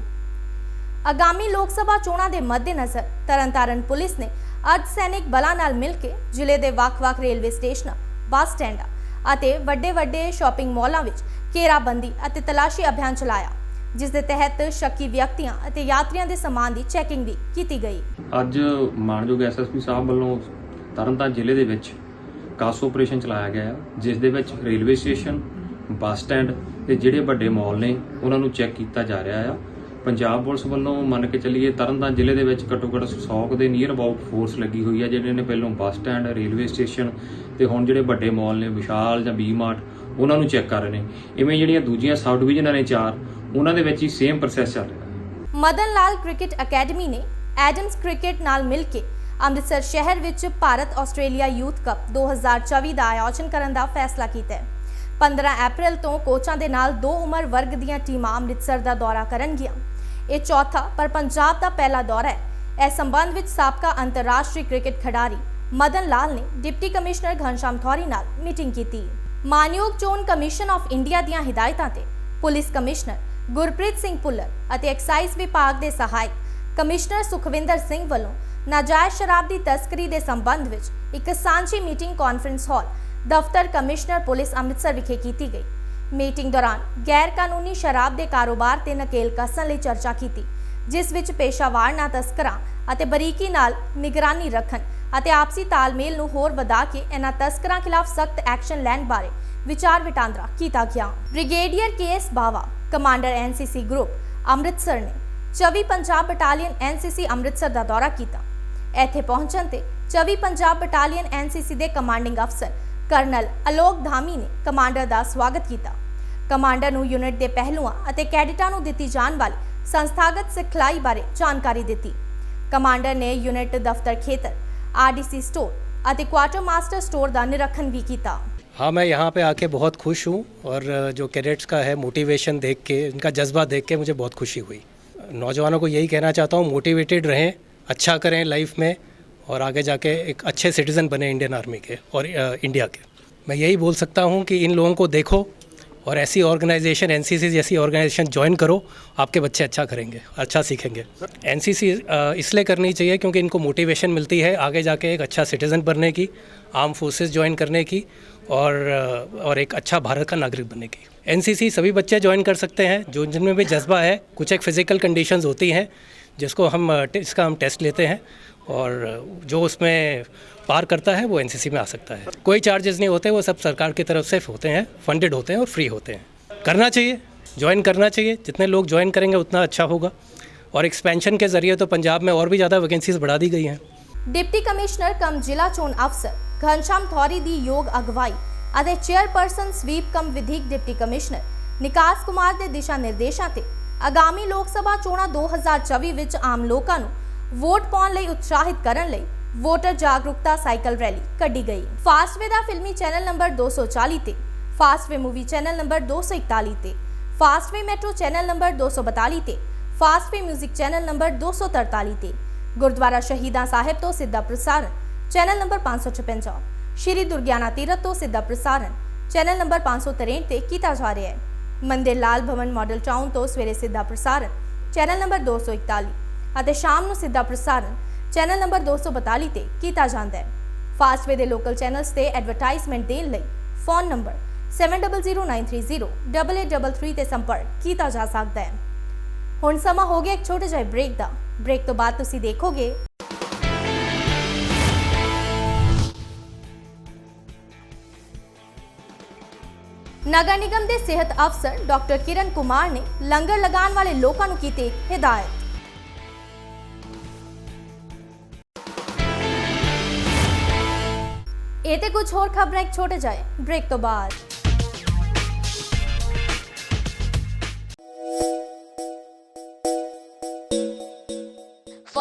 ਆਗਾਮੀ ਲੋਕ ਸਭਾ ਚੋਣਾਂ ਦੇ ਮੱਦੇਨਜ਼ਰ ਤਰਨਤਾਰਨ ਪੁਲਿਸ ਨੇ ਅਰਧ ਸੈਨਿਕ ਬਲਾਂ ਨਾਲ ਮਿਲ ਕੇ ਜ਼ਿਲ੍ਹੇ ਦੇ ਵੱਖ-ਵੱਖ ਰੇਲਵੇ ਸਟੇਸ਼ਨਾਂ, ਬੱਸ ਸਟੈਂਡਾਂ ਅਤੇ ਵੱਡੇ-ਵੱਡੇ ਸ਼ਾਪਿੰਗ ਮਾਲਾਂ ਵਿੱਚ ਘੇਰਾਬੰਦੀ ਅਤੇ ਤਲਾਸ਼ੀ ਅਭਿਆਨ ਚਲਾਇਆ, ਜਿਸ ਦੇ ਤਹਿਤ ਸ਼ੱਕੀ ਵਿਅਕਤੀਆਂ ਅਤੇ ਯਾਤਰੀਆਂ ਦੇ ਸਮਾਨ ਦੀ ਚੈਕਿੰਗ ਵੀ ਕੀਤੀ ਗਈ। ਅੱਜ ਮਾਨਯੋਗ ਐਸਐਸਪੀ ਸਾਹਿਬ ਵੱਲੋਂ ਤਰਨਤਾਰਨ ਜ਼ਿਲ੍ਹੇ ਦੇ ਵਿੱਚ ਕਾਸ ਆਪਰੇਸ਼ਨ ਚਲਾਇਆ ਗਿਆ ਜਿਸ ਦੇ ਵਿੱਚ ਰੇਲਵੇ ਸਟੇਸ਼ਨ, ਬੱਸ ਸਟੈਂਡ ਤੇ ਜਿਹੜੇ ਵੱਡੇ ਮਾਲ ਨੇ, ਉਹਨਾਂ ਨੂੰ ਚੈੱਕ ਕੀਤਾ ਜਾ ਰਿਹਾ ਆ। ਪੰਜਾਬ ਪੁਲਿਸ ਵੱਲੋਂ ਮੰਨ ਕੇ ਚੱਲੀਏ ਤਰਨਤਾਰਨ ਜ਼ਿਲ੍ਹੇ ਦੇ ਵਿੱਚ ਘੱਟੋ ਘੱਟ 100 ਦੇ ਨੀਅਰ ਅਬਾਊਟ ਫੋਰਸ ਲੱਗੀ ਹੋਈ ਹੈ ਜਿਹੜੇ ਨੇ ਪਹਿਲਾਂ ਬੱਸ ਸਟੈਂਡ, ਰੇਲਵੇ ਸਟੇਸ਼ਨ ਤੇ ਹੁਣ ਜਿਹੜੇ ਵੱਡੇ ਮਾਲ ਨੇ, ਵਿਸ਼ਾਲ ਜਾਂ ਬੀ ਉਹਨਾਂ ਨੂੰ ਚੈੱਕ ਕਰ ਰਹੇ ਨੇ। ਇਵੇਂ ਜਿਹੜੀਆਂ ਦੂਜੀਆਂ ਸਬ ਡਿਵੀਜ਼ਨਾਂ ਨੇ ਚਾਰ, ਉਹਨਾਂ ਦੇ ਵਿੱਚ ਹੀ ਸੇਮ ਪ੍ਰੋਸੈਸ ਚੱਲ ਰਿਹਾ ਹੈ। ਮਦਨ ਲਾਲ ਕ੍ਰਿਕਟ ਅਕੈਡਮੀ ਨੇ ਐਡਮਸ ਕ੍ਰਿਕਟ ਨਾਲ ਮਿਲ ਕੇ ਅੰਮ੍ਰਿਤਸਰ ਸ਼ਹਿਰ ਵਿੱਚ ਭਾਰਤ ਆਸਟ੍ਰੇਲੀਆ ਯੂਥ ਕੱਪ 2024 ਦਾ ਆਯੋਜਨ ਕਰਨ ਦਾ ਫੈਸਲਾ ਕੀਤਾ ਹੈ। 15 ਅਪ੍ਰੈਲ ਤੋਂ ਕੋਚਾਂ ਦੇ ਨਾਲ ਦੋ ਉਮਰ ਵਰਗ ਦੀਆਂ ਟੀਮਾਂ ਅੰਮ੍ਰਿਤਸਰ ਦਾ ਦੌਰਾ ਕਰਨਗੀਆਂ। ਇਹ ਚੌਥਾ, ਪਰ ਪੰਜਾਬ ਦਾ ਪਹਿਲਾ ਦੌਰਾ ਹੈ। ਇਸ ਸੰਬੰਧ ਵਿੱਚ ਸਾਬਕਾ ਅੰਤਰਰਾਸ਼ਟਰੀ ਕ੍ਰਿਕਟ ਖਿਡਾਰੀ ਮਦਨ ਲਾਲ ਨੇ ਡਿਪਟੀ ਕਮਿਸ਼ਨਰ ਘਨਸ਼ਾਮ ਥੌਰੀ ਨਾਲ ਮੀਟਿੰਗ ਕੀਤੀ। ਮਾਨਯੋਗ ਚੋਣ ਕਮਿਸ਼ਨ ਆਫ ਇੰਡੀਆ ਦੀਆਂ ਹਦਾਇਤਾਂ ਤੇ ਪੁਲਿਸ ਕਮਿਸ਼ਨਰ ਗੁਰਪ੍ਰੀਤ ਸਿੰਘ ਪੁੱਲਰ ਅਤੇ ਐਕਸਾਈਜ਼ ਵਿਭਾਗ ਦੇ ਸਹਾਇਕ ਕਮਿਸ਼ਨਰ ਸੁਖਵਿੰਦਰ ਸਿੰਘ ਵੱਲੋਂ ਨਾਜਾਇਜ਼ ਸ਼ਰਾਬ ਦੀ ਤਸਕਰੀ ਦੇ ਸੰਬੰਧ ਵਿੱਚ ਇੱਕ ਸਾਂਝੀ ਮੀਟਿੰਗ ਕਾਨਫਰੰਸ ਹਾਲ ਦਫ਼ਤਰ ਕਮਿਸ਼ਨਰ ਪੁਲਿਸ ਅੰਮ੍ਰਿਤਸਰ ਵਿਖੇ ਕੀਤੀ ਗਈ। ਮੀਟਿੰਗ ਦੌਰਾਨ ਗੈਰ ਕਾਨੂੰਨੀ ਸ਼ਰਾਬ ਦੇ ਕਾਰੋਬਾਰ ਤੇ ਨਕੇਲ ਕੱਸਣ ਲਈ ਚਰਚਾ ਕੀਤੀ, ਜਿਸ ਵਿੱਚ ਪੇਸ਼ਾਵਾਰ ਨਾ ਤਸਕਰਾਂ ਅਤੇ ਬਰੀਕੀ ਨਾਲ ਨਿਗਰਾਨੀ ਰੱਖਣ ਅਤੇ ਆਪਸੀ ਤਾਲਮੇਲ ਨੂੰ ਹੋਰ ਵਧਾ ਕੇ ਇਹਨਾਂ ਤਸਕਰਾਂ ਖਿਲਾਫ ਸਖਤ ਐਕਸ਼ਨ ਲੈਣ ਬਾਰੇ ਵਿਚਾਰ ਵਟਾਂਦਰਾ ਕੀਤਾ ਗਿਆ। Brigadier KS Bawa, commander NCC group, Amritsar ਨੇ 24 ਪੰਜਾਬ ਬਟਾਲੀਅਨ ਐਨਸੀਸੀ ਅੰਮ੍ਰਿਤਸਰ ਦਾ ਦੌਰਾ ਕੀਤਾ। ਇੱਥੇ ਪਹੁੰਚਣ ਤੇ 24 ਪੰਜਾਬ ਬਟਾਲੀਅਨ ਐਨਸੀਸੀ ਦੇ ਕਮਾਂਡਿੰਗ ਅਫਸਰ ਕਰਨਲ ਅਲੋਕ ਧਾਮੀ ਨੇ ਕਮਾਂਡਰ ਦਾ ਸਵਾਗਤ ਕੀਤਾ ਕਮਾਂਡਰ ਨੂੰ ਯੂਨਿਟ ਦੇ ਪਹਿਲੂਆਂ ਅਤੇ ਕੈਡਿਟਾਂ ਨੂੰ ਦਿੱਤੀ ਜਾਣ ਵਾਲੀ ਸੰਸਥਾਗਤ ਸਿਖਲਾਈ ਬਾਰੇ ਜਾਣਕਾਰੀ ਦਿੱਤੀ ਕਮਾਂਡਰ ਨੇ ਯੂਨਿਟ ਦਫ਼ਤਰ ਖੇਤਰ ਆਰਡੀਸੀ ਸਟੋਰ ਅਤੇ ਕੁਆਟਰ ਮਾਸਟਰ ਸਟੋਰ ਦਾ ਨਿਰੀਖਣ ਵੀ ਕੀਤਾ हाँ मैं यहाँ पे आके बहुत खुश हूँ और जो कैडेट्स का है मोटिवेशन देख के इनका जज्बा देख के मुझे बहुत खुशी हुई नौजवानों को यही कहना चाहता हूँ मोटिवेटेड रहें अच्छा करें लाइफ में और आगे जाके एक अच्छे सिटीज़न बने इंडियन आर्मी के और इंडिया के। मैं यही बोल सकता हूँ कि इन लोगों को देखो और ऐसी ऑर्गेनाइजेशन एनसीसी जैसी ऑर्गेनाइजेशन ज्वाइन करो, आपके बच्चे अच्छा करेंगे अच्छा सीखेंगे। एनसीसी इसलिए करनी चाहिए क्योंकि इनको मोटिवेशन मिलती है आगे जाके एक अच्छा सिटीज़न बनने की आर्म फोर्सेस ज्वाइन करने की और और एक अच्छा भारत का नागरिक बनने की। एनसीसी सभी बच्चे ज्वाइन कर सकते हैं, जो जिनमें भी जज्बा है, कुछ एक फ़िज़िकल कंडीशंस होती हैं, जिसको हम इसका हम टेस्ट लेते हैं। और जो उसमें पार करता है वो एनसीसी में आ सकता है कोई चार्जेस नहीं होते वो सब सरकार की तरफ से होते हैं फंडेड होते हैं और फ्री होते हैं करना चाहिए ज्वाइन करना चाहिए जितने लोग ज्वाइन करेंगे उतना अच्छा होगा और एक्सपेंशन के ज़रिए तो पंजाब में और भी ज़्यादा वैकेंसीज बढ़ा दी गई हैं ਡਿਪਟੀ ਕਮਿਸ਼ਨਰ ਕਮ ਜ਼ਿਲ੍ਹਾ ਚੋਣ ਅਫਸਰ ਘਨਸ਼ਾਮ ਥੌਰੀ ਦੀ ਯੋਗ ਅਗਵਾਈ ਅਤੇ ਚੇਅਰਪਰਸਨ ਸਵੀਪ ਕਮ ਵਿਧੀਕ ਡਿਪਟੀ ਕਮਿਸ਼ਨਰ ਨਿਕਾਸ ਕੁਮਾਰ ਦੇ ਦਿਸ਼ਾ ਨਿਰਦੇਸ਼ਾਂ ਤੇ ਆਗਾਮੀ ਲੋਕ ਸਭਾ ਚੋਣਾਂ 2024 ਵਿੱਚ ਆਮ ਲੋਕਾਂ ਨੂੰ ਵੋਟ ਪਾਉਣ ਲਈ ਉਤਸ਼ਾਹਿਤ ਕਰਨ ਲਈ ਵੋਟਰ ਜਾਗਰੂਕਤਾ ਸਾਈਕਲ ਰੈਲੀ ਕੱਢੀ ਗਈ। ਫਾਸਟਵੇ ਦਾ ਫਿਲਮੀ ਚੈਨਲ ਨੰਬਰ 240 ਤੇ ਫਾਸਟਵੇ ਮੂਵੀ ਚੈਨਲ ਨੰਬਰ 241 ਤੇ ਫਾਸਟਵੇ ਮੈਟਰੋ ਚੈਨਲ ਨੰਬਰ 242 ਤੇ ਫਾਸਟਵੇ 뮤직 ਚੈਨਲ ਨੰਬਰ 243 ਤੇ, ਗੁਰਦੁਆਰਾ ਸ਼ਹੀਦਾਂ ਸਾਹਿਬ ਤੋਂ ਸਿੱਧਾ ਪ੍ਰਸਾਰਣ ਚੈਨਲ ਨੰਬਰ 556 ਸ਼੍ਰੀ ਦੁਰਗਿਆਨਾ ਤੀਰਥ ਤੋਂ ਸਿੱਧਾ ਪ੍ਰਸਾਰਣ ਚੈਨਲ ਨੰਬਰ 563 ਤੇ ਕੀਤਾ ਜਾ ਰਿਹਾ ਹੈ। ਮੰਦਿਰ ਲਾਲ ਭਵਨ ਮਾਡਲ ਟਾਊਨ ਤੋਂ ਸਵੇਰੇ ਸਿੱਧਾ ਪ੍ਰਸਾਰਣ ਚੈਨਲ ਨੰਬਰ 241 ਅਤੇ ਸ਼ਾਮ ਨੂੰ ਸਿੱਧਾ ਪ੍ਰਸਾਰਣ। ਚੈਨਲ ਨੰਬਰ 242 ਤੇ ਕੀਤਾ ਜਾਂਦਾ ਹੈ। ਫਾਸਟਵੇ ਦੇ ਲੋਕਲ ਚੈਨਲਸ ਤੇ ਐਡਵਰਟਾਈਜ਼ਮੈਂਟ ਦੇਣ ਲਈ ਫੋਨ ਨੰਬਰ 7009308833 ਤੇ ਸੰਪਰਕ ਕੀਤਾ ਜਾ ਸਕਦਾ ਹੈ। ਹੁਣ ਸਮਾਂ ਹੋ ਗਿਆ ਇੱਕ ਛੋਟੇ ਜਿਹੇ ਬ੍ਰੇਕ ਦਾ। ਬ੍ਰੇਕ ਤੋਂ ਬਾਅਦ ਤੁਸੀਂ ਦੇਖੋਗੇ। ਨਗਰ ਨਿਗਮ ਦੇ ਸਿਹਤ ਅਫਸਰ ਡਾਕਟਰ ਕਿਰਨ ਕੁਮਾਰ ਨੇ ਲੰਗਰ ਲਗਾਉਣ ਵਾਲੇ ਲੋਕਾਂ ਨੂੰ ਕੀਤੀ ਹਦਾਇਤ। ਇਹ ਤੇ ਕੁਝ ਹੋਰ ਖਬਰਾਂ ਇੱਕ ਛੋਟੇ ਜਿਹੇ ਬ੍ਰੇਕ ਤੋਂ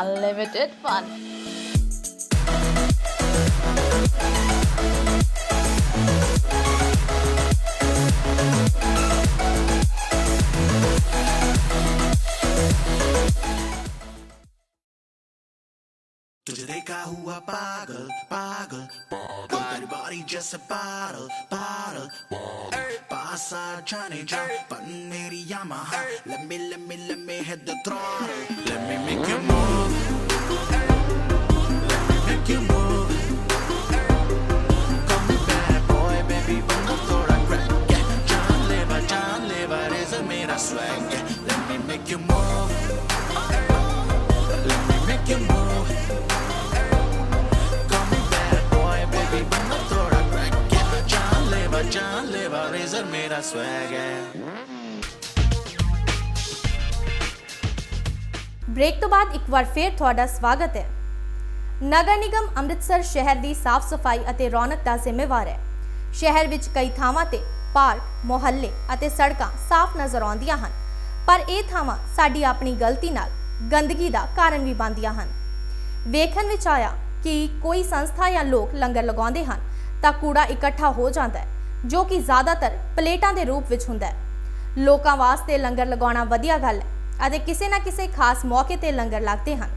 unlimited fun. तुझे देखा हुआ पागल पागल तेरी बॉडी जैसे पागल पागल side trying to drop Button needy Yamaha Let me, let me, let me hit the throttle Let me make you move Let me make you move Call me bad boy, baby, vamos throw a crack Yeah, John Lever, John Lever is a made of swag Yeah, let me make you move Let me make you move जानलेवा जानलेवा razor मेरा swag है break ਤੋਂ ਬਾਅਦ ਇੱਕ ਵਾਰ ਫੇਰ ਤੁਹਾਡਾ ਸਵਾਗਤ ਹੈ ਨਗਰ ਨਿਗਮ ਅੰਮ੍ਰਿਤਸਰ ਸ਼ਹਿਰ ਦੀ ਸਾਫ਼ ਸਫਾਈ ਅਤੇ ਰੌਣਕ ਦਾ ਜ਼ਿੰਮੇਵਾਰ ਹੈ ਸ਼ਹਿਰ ਵਿੱਚ ਕਈ ਥਾਵਾਂ ਤੇ ਪਾਰਕ ਮੁਹੱਲੇ ਅਤੇ ਸੜਕਾਂ ਸਾਫ਼ ਨਜ਼ਰ ਆਉਂਦੀਆਂ ਹਨ ਪਰ ਇਹ ਥਾਵਾਂ ਸਾਡੀ ਆਪਣੀ ਗਲਤੀ ਨਾਲ ਗੰਦਗੀ ਦਾ ਕਾਰਨ ਵੀ ਬਣਦੀਆਂ ਹਨ ਵੇਖਣ ਵਿੱਚ ਆਇਆ ਕਿ ਕੋਈ ਸੰਸਥਾ ਜਾਂ ਲੋਕ ਲੰਗਰ ਲਗਾਉਂਦੇ ਹਨ ਤਾਂ ਕੂੜਾ ਇਕੱਠਾ ਹੋ ਜਾਂਦਾ ਹੈ ਜੋ ਕਿ ਜ਼ਿਆਦਾਤਰ ਪਲੇਟਾਂ ਦੇ ਰੂਪ ਵਿੱਚ ਹੁੰਦਾ ਹੈ। ਲੋਕਾਂ ਵਾਸਤੇ ਲੰਗਰ ਲਗਾਉਣਾ ਵਧੀਆ ਗੱਲ ਹੈ ਅਤੇ ਕਿਸੇ ਨਾ ਕਿਸੇ ਖਾਸ ਮੌਕੇ ਤੇ ਲੰਗਰ ਲੱਗਦੇ ਹਨ।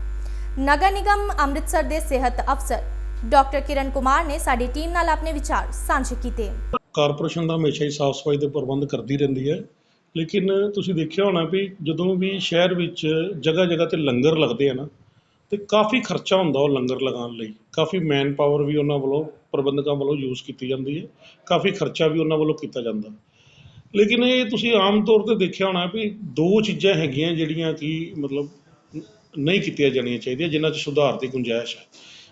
ਨਗਰ ਨਿਗਮ ਅੰਮ੍ਰਿਤਸਰ ਦੇ ਸਿਹਤ ਅਫਸਰ ਡਾਕਟਰ ਕਿਰਨ ਕੁਮਾਰ ਨੇ ਸਾਡੀ ਟੀਮ ਨਾਲ ਆਪਣੇ ਵਿਚਾਰ ਸਾਂਝੇ ਕੀਤੇ। ਕਾਰਪੋਰੇਸ਼ਨ ਦਾ ਹਮੇਸ਼ਾ ਹੀ ਸਾਫ਼ ਸਫ਼ਾਈ ਦੇ ਪ੍ਰਬੰਧ ਕਰਦੀ ਰਹਿੰਦੀ ਹੈ। ਲੇਕਿਨ ਤੁਸੀਂ ਦੇਖਿਆ ਹੋਣਾ ਵੀ ਜਦੋਂ ਵੀ ਸ਼ਹਿਰ ਵਿੱਚ ਜਗ੍ਹਾ ਜਗ੍ਹਾ ਤੇ ਲੰਗਰ ਲੱਗਦੇ ਆ ਨਾ ਅਤੇ ਕਾਫੀ ਖਰਚਾ ਹੁੰਦਾ ਉਹ ਲੰਗਰ ਲਗਾਉਣ ਲਈ। ਕਾਫੀ ਮੈਨ ਪਾਵਰ ਵੀ ਉਹਨਾਂ ਵੱਲੋਂ, ਪ੍ਰਬੰਧਕਾਂ ਵੱਲੋਂ ਯੂਜ਼ ਕੀਤੀ ਜਾਂਦੀ ਹੈ। ਕਾਫੀ ਖਰਚਾ ਵੀ ਉਹਨਾਂ ਵੱਲੋਂ ਕੀਤਾ ਜਾਂਦਾ। ਲੇਕਿਨ ਇਹ ਤੁਸੀਂ ਆਮ ਤੌਰ ਤੇ ਦੇਖਿਆ ਹੋਣਾ ਵੀ ਦੋ ਚੀਜ਼ਾਂ ਹੈਗੀਆਂ ਜਿਹੜੀਆਂ ਕਿ ਮਤਲਬ ਨਹੀਂ ਕੀਤੀਆਂ ਜਾਣੀਆਂ ਚਾਹੀਦੀਆਂ, ਜਿਨ੍ਹਾਂ 'ਚ ਸੁਧਾਰ ਦੀ ਗੁੰਜਾਇਸ਼ ਹੈ।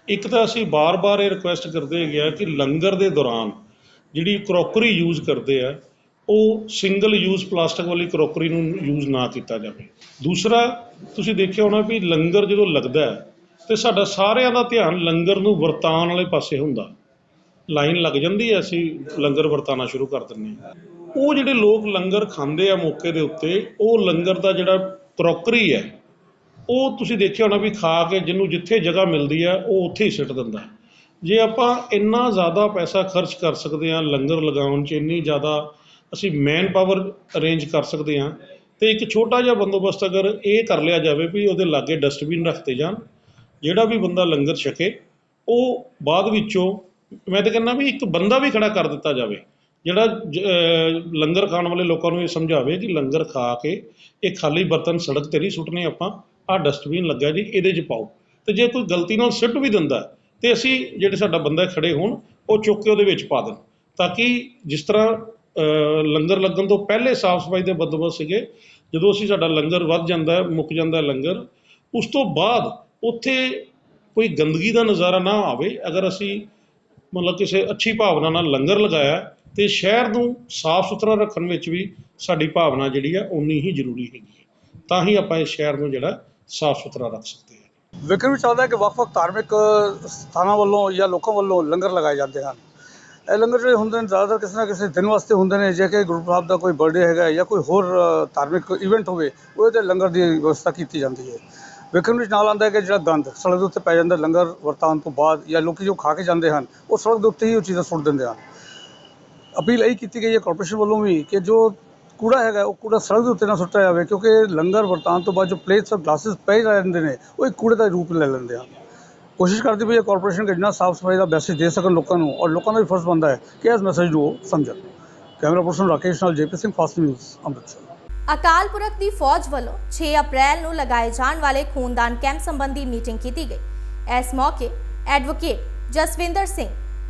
ਇੱਕ ਤਾਂ ਅਸੀਂ ਬਾਰ-ਬਾਰ ਇਹ ਰਿਕੁਐਸਟ ਕਰਦੇ ਹੈਗੇ ਆ ਕਿ ਲੰਗਰ ਦੇ ਦੌਰਾਨ ਜਿਹੜੀ ਕਰੋਕਰੀ ਯੂਜ਼ ਕਰਦੇ ਆ ਉਹ ਸਿੰਗਲ ਯੂਜ਼ ਪਲਾਸਟਿਕ ਵਾਲੀ ਕਰੋਕਰੀ ਨੂੰ ਯੂਜ਼ ਨਾ ਕੀਤਾ ਜਾਵੇ। ਦੂਸਰਾ, ਤੁਸੀਂ ਦੇਖਿਆ ਹੋਣਾ ਵੀ ਲੰਗਰ ਜਦੋਂ ਲੱਗਦਾ ਹੈ, ਤੇ ਸਾਡਾ ਸਾਰਿਆਂ ਦਾ ਧਿਆਨ ਲੰਗਰ ਨੂੰ ਵਰਤਾਉਣ ਵਾਲੇ ਪਾਸੇ ਹੁੰਦਾ। ਲਾਈਨ ਲੱਗ ਜਾਂਦੀ ਹੈ, ਅਸੀਂ ਲੰਗਰ ਵਰਤਾਉਣਾ ਸ਼ੁਰੂ ਕਰ ਦਿੰਦੇ ਹਾਂ। ਉਹ ਜਿਹੜੇ ਲੋਕ ਲੰਗਰ ਖਾਂਦੇ ਆ ਮੌਕੇ ਦੇ ਉੱਤੇ, ਉਹ ਲੰਗਰ ਦਾ ਜਿਹੜਾ ਕਰੋਕਰੀ ਹੈ, ਉਹ ਤੁਸੀਂ ਦੇਖਿਆ ਹੋਣਾ ਵੀ ਖਾ ਕੇ ਜਿਹਨੂੰ ਜਿੱਥੇ ਜਗ੍ਹਾ ਮਿਲਦੀ ਹੈ, ਉਹ ਉੱਥੇ ਹੀ ਸਿੱਟ ਦਿੰਦਾ ਜੇ ਆਪਾਂ ਇੰਨਾ ਜ਼ਿਆਦਾ ਪੈਸਾ ਖਰਚ ਕਰ ਸਕਦੇ ਹਾਂ ਲੰਗਰ ਲਗਾਉਣ 'ਚ, ਇੰਨੀ ਜ਼ਿਆਦਾ ਅਸੀਂ ਮੈਨ ਪਾਵਰ ਅਰੇਂਜ ਕਰ ਸਕਦੇ ਹਾਂ ਅਤੇ ਇੱਕ ਛੋਟਾ ਜਿਹਾ ਬੰਦੋਬਸਤ ਅਗਰ ਇਹ ਕਰ ਲਿਆ ਜਾਵੇ ਵੀ ਉਹਦੇ ਲਾਗੇ ਡਸਟਬਿਨ ਰੱਖਤੇ ਜਾਣ ਜਿਹੜਾ ਵੀ ਬੰਦਾ ਲੰਗਰ ਛਕੇ ਉਹ ਬਾਅਦ ਵਿੱਚੋਂ ਮੈਂ ਤਾਂ ਕਹਿੰਦਾ ਵੀ ਇੱਕ ਬੰਦਾ ਵੀ ਖੜਾ ਕਰ ਦਿੱਤਾ ਜਾਵੇ ਜਿਹੜਾ ਜ- ਲੰਗਰ ਖਾਣ ਵਾਲੇ ਲੋਕਾਂ ਨੂੰ ਇਹ ਸਮਝਾਵੇ ਕਿ ਲੰਗਰ ਖਾ ਕੇ ਇਹ ਖਾਲੀ ਬਰਤਨ ਸੜਕ ਤੇ ਨਹੀਂ ਸੁੱਟਣੇ ਆਪਾਂ ਆਹ ਡਸਟਬਿਨ ਲੱਗਾ ਜੀ ਇਹਦੇ 'ਚ ਪਾਓ। ਤੇ ਜੇ ਕੋਈ ਗਲਤੀ ਨਾਲ ਸਿੱਟ ਵੀ ਦਿੰਦਾ ਹੈ, ਤੇ ਅਸੀਂ ਜਿਹੜੇ ਸਾਡਾ ਬੰਦਾ ਖੜੇ ਹੋਣ ਉਹ ਚੁੱਕ ਕੇ ਉਹਦੇ ਵਿੱਚ ਪਾ ਦੇਣ ਤਾਂ ਕਿ ਜਿਸ ਤਰ੍ਹਾਂ ਲੰਗਰ ਲੱਗਣ ਤੋਂ ਪਹਿਲੇ ਸਾਫ਼ ਸਫ਼ਾਈ ਦੇ ਬੰਦੋਬਸਤ ਸੀਗੇ। ਜਦੋਂ ਅਸੀਂ ਸਾਡਾ ਲੰਗਰ ਵੱਧ ਜਾਂਦਾ ਮੁੱਕ ਜਾਂਦਾ ਲੰਗਰ, ਉਸ ਤੋਂ ਬਾਅਦ ਉੱਥੇ ਕੋਈ ਗੰਦਗੀ ਦਾ ਨਜ਼ਾਰਾ ਨਾ ਆਵੇ। ਅਗਰ ਅਸੀਂ ਮਤਲਬ ਕਿਸੇ ਅੱਛੀ ਭਾਵਨਾ ਨਾਲ ਲੰਗਰ ਲਗਾਇਆ ਤੇ ਸ਼ਹਿਰ ਨੂੰ ਸਾਫ਼ ਸੁਥਰਾ ਰੱਖਣ ਵਿੱਚ ਵੀ ਸਾਡੀ ਭਾਵਨਾ ਜਿਹੜੀ ਆ ਉਨੀ ਹੀ ਜ਼ਰੂਰੀ ਹੈਗੀ ਹੈ। ਤਾਂ ਹੀ ਆਪਾਂ ਇਸ ਸ਼ਹਿਰ ਨੂੰ ਜਿਹੜਾ ਸਾਫ਼ ਸੁਥਰਾ ਰੱਖ ਸਕਦੇ ਹਾਂ। ਵੇਖਣ ਵਿੱਚ ਆਉਂਦਾ ਹੈ ਕਿ ਵੱਖ-ਵੱਖ ਧਾਰਮਿਕ ਸਥਾਨਾਂ ਵੱਲੋਂ ਜਾਂ ਲੋਕਾਂ ਵੱਲੋਂ ਲੰਗਰ ਲਗਾਏ ਜਾਂਦੇ ਹਨ। ਇਹ ਲੰਗਰ ਜਿਹੜੇ ਹੁੰਦੇ ਨੇ, ਜ਼ਿਆਦਾਤਰ ਕਿਸੇ ਨਾ ਕਿਸੇ ਦਿਨ ਵਾਸਤੇ ਹੁੰਦੇ ਨੇ, ਜੇ ਕਿ ਗੁਰੂ ਸਾਹਿਬ ਦਾ ਕੋਈ ਬਰਥਡੇ ਹੈਗਾ ਜਾਂ ਕੋਈ ਹੋਰ ਧਾਰਮਿਕ ਇਵੈਂਟ ਹੋਵੇ, ਉਹਦੇ ਤੇ ਲੰਗਰ ਦੀ ਵਿਵਸਥਾ ਕੀਤੀ ਜਾਂਦੀ ਹੈ। ਵੇਖਣ ਵਿੱਚ ਨਾਲ ਆਉਂਦਾ ਹੈ ਕਿ ਜਿਹੜਾ ਗੰਦ ਸੜਕ ਦੇ ਉੱਤੇ ਪੈ ਜਾਂਦਾ, ਲੰਗਰ ਵਰਤਾਉਣ ਤੋਂ ਬਾਅਦ ਜਾਂ ਲੋਕੀ ਜੋ ਖਾ ਕੇ ਜਾਂਦੇ ਹਨ, ਉਹ ਸੜਕ ਦੇ ਉੱਤੇ ਹੀ ਉਹ ਚੀਜ਼ਾਂ ਸੁੱਟ ਦਿੰਦੇ ਹਨ। ਅਪੀਲ ਇਹ ਕੀਤੀ ਗਈ ਹੈ ਕਾਰਪੋਰੇਸ਼ਨ ਵੱਲੋਂ ਵੀ ਕਿ ਜੋ ਕੂੜਾ ਹੈਗਾ, ਉਹ ਕੂੜਾ ਸੜਕ ਦੇ ਉੱਤੇ ਨਾ ਸੁੱਟਿਆ ਜਾਵੇ, ਕਿਉਂਕਿ ਲੰਗਰ ਵਰਤਾਉਣ ਤੋਂ ਬਾਅਦ ਜੋ ਪਲੇਟਸ ਔਰ ਗਲਾਸਿਸ ਪਏ ਰਹਿੰਦੇ ਨੇ, ਉਹ ਇੱਕ ਕੂੜੇ ਦਾ ਰੂਪ ਲੈ ਲੈਂਦੇ ਹਨ। ਕੋਸ਼ਿਸ਼ ਕਰਦੀ ਪਈ ਹੈ ਕਾਰਪੋਰੇਸ਼ਨ ਕਿ ਜਿੰਨਾ ਸਾਫ਼ ਸਫ਼ਾਈ ਦਾ ਮੈਸੇਜ ਦੇ ਸਕਣ ਲੋਕਾਂ ਨੂੰ ਔਰ ਲੋਕਾਂ ਦਾ ਵੀ ਫਰਜ਼ ਬਣਦਾ ਹੈ ਕਿ ਇਸ ਮੈਸੇਜ ਨੂੰ ਉਹ ਸਮਝਣ। ਕੈਮਰਾ ਪਰਸਨ ਰਾਕੇਸ਼ ਨਾਲ JP Singh fast news Amritsar. Akal Purakh ਦੀ ਫੌਜ ਵੱਲੋਂ 6 ਅਪ੍ਰੈਲ ਨੂੰ ਲਗਾਏ ਜਾਣ ਵਾਲੇ ਖੂਨਦਾਨ ਕੈਂਪ ਸੰਬੰਧੀ ਮੀਟਿੰਗ ਕੀਤੀ ਗਈ। ਇਸ ਮੌਕੇ ਐਡਵੋਕੇਟ ਜਸਵਿੰਦਰ ਸਿੰਘ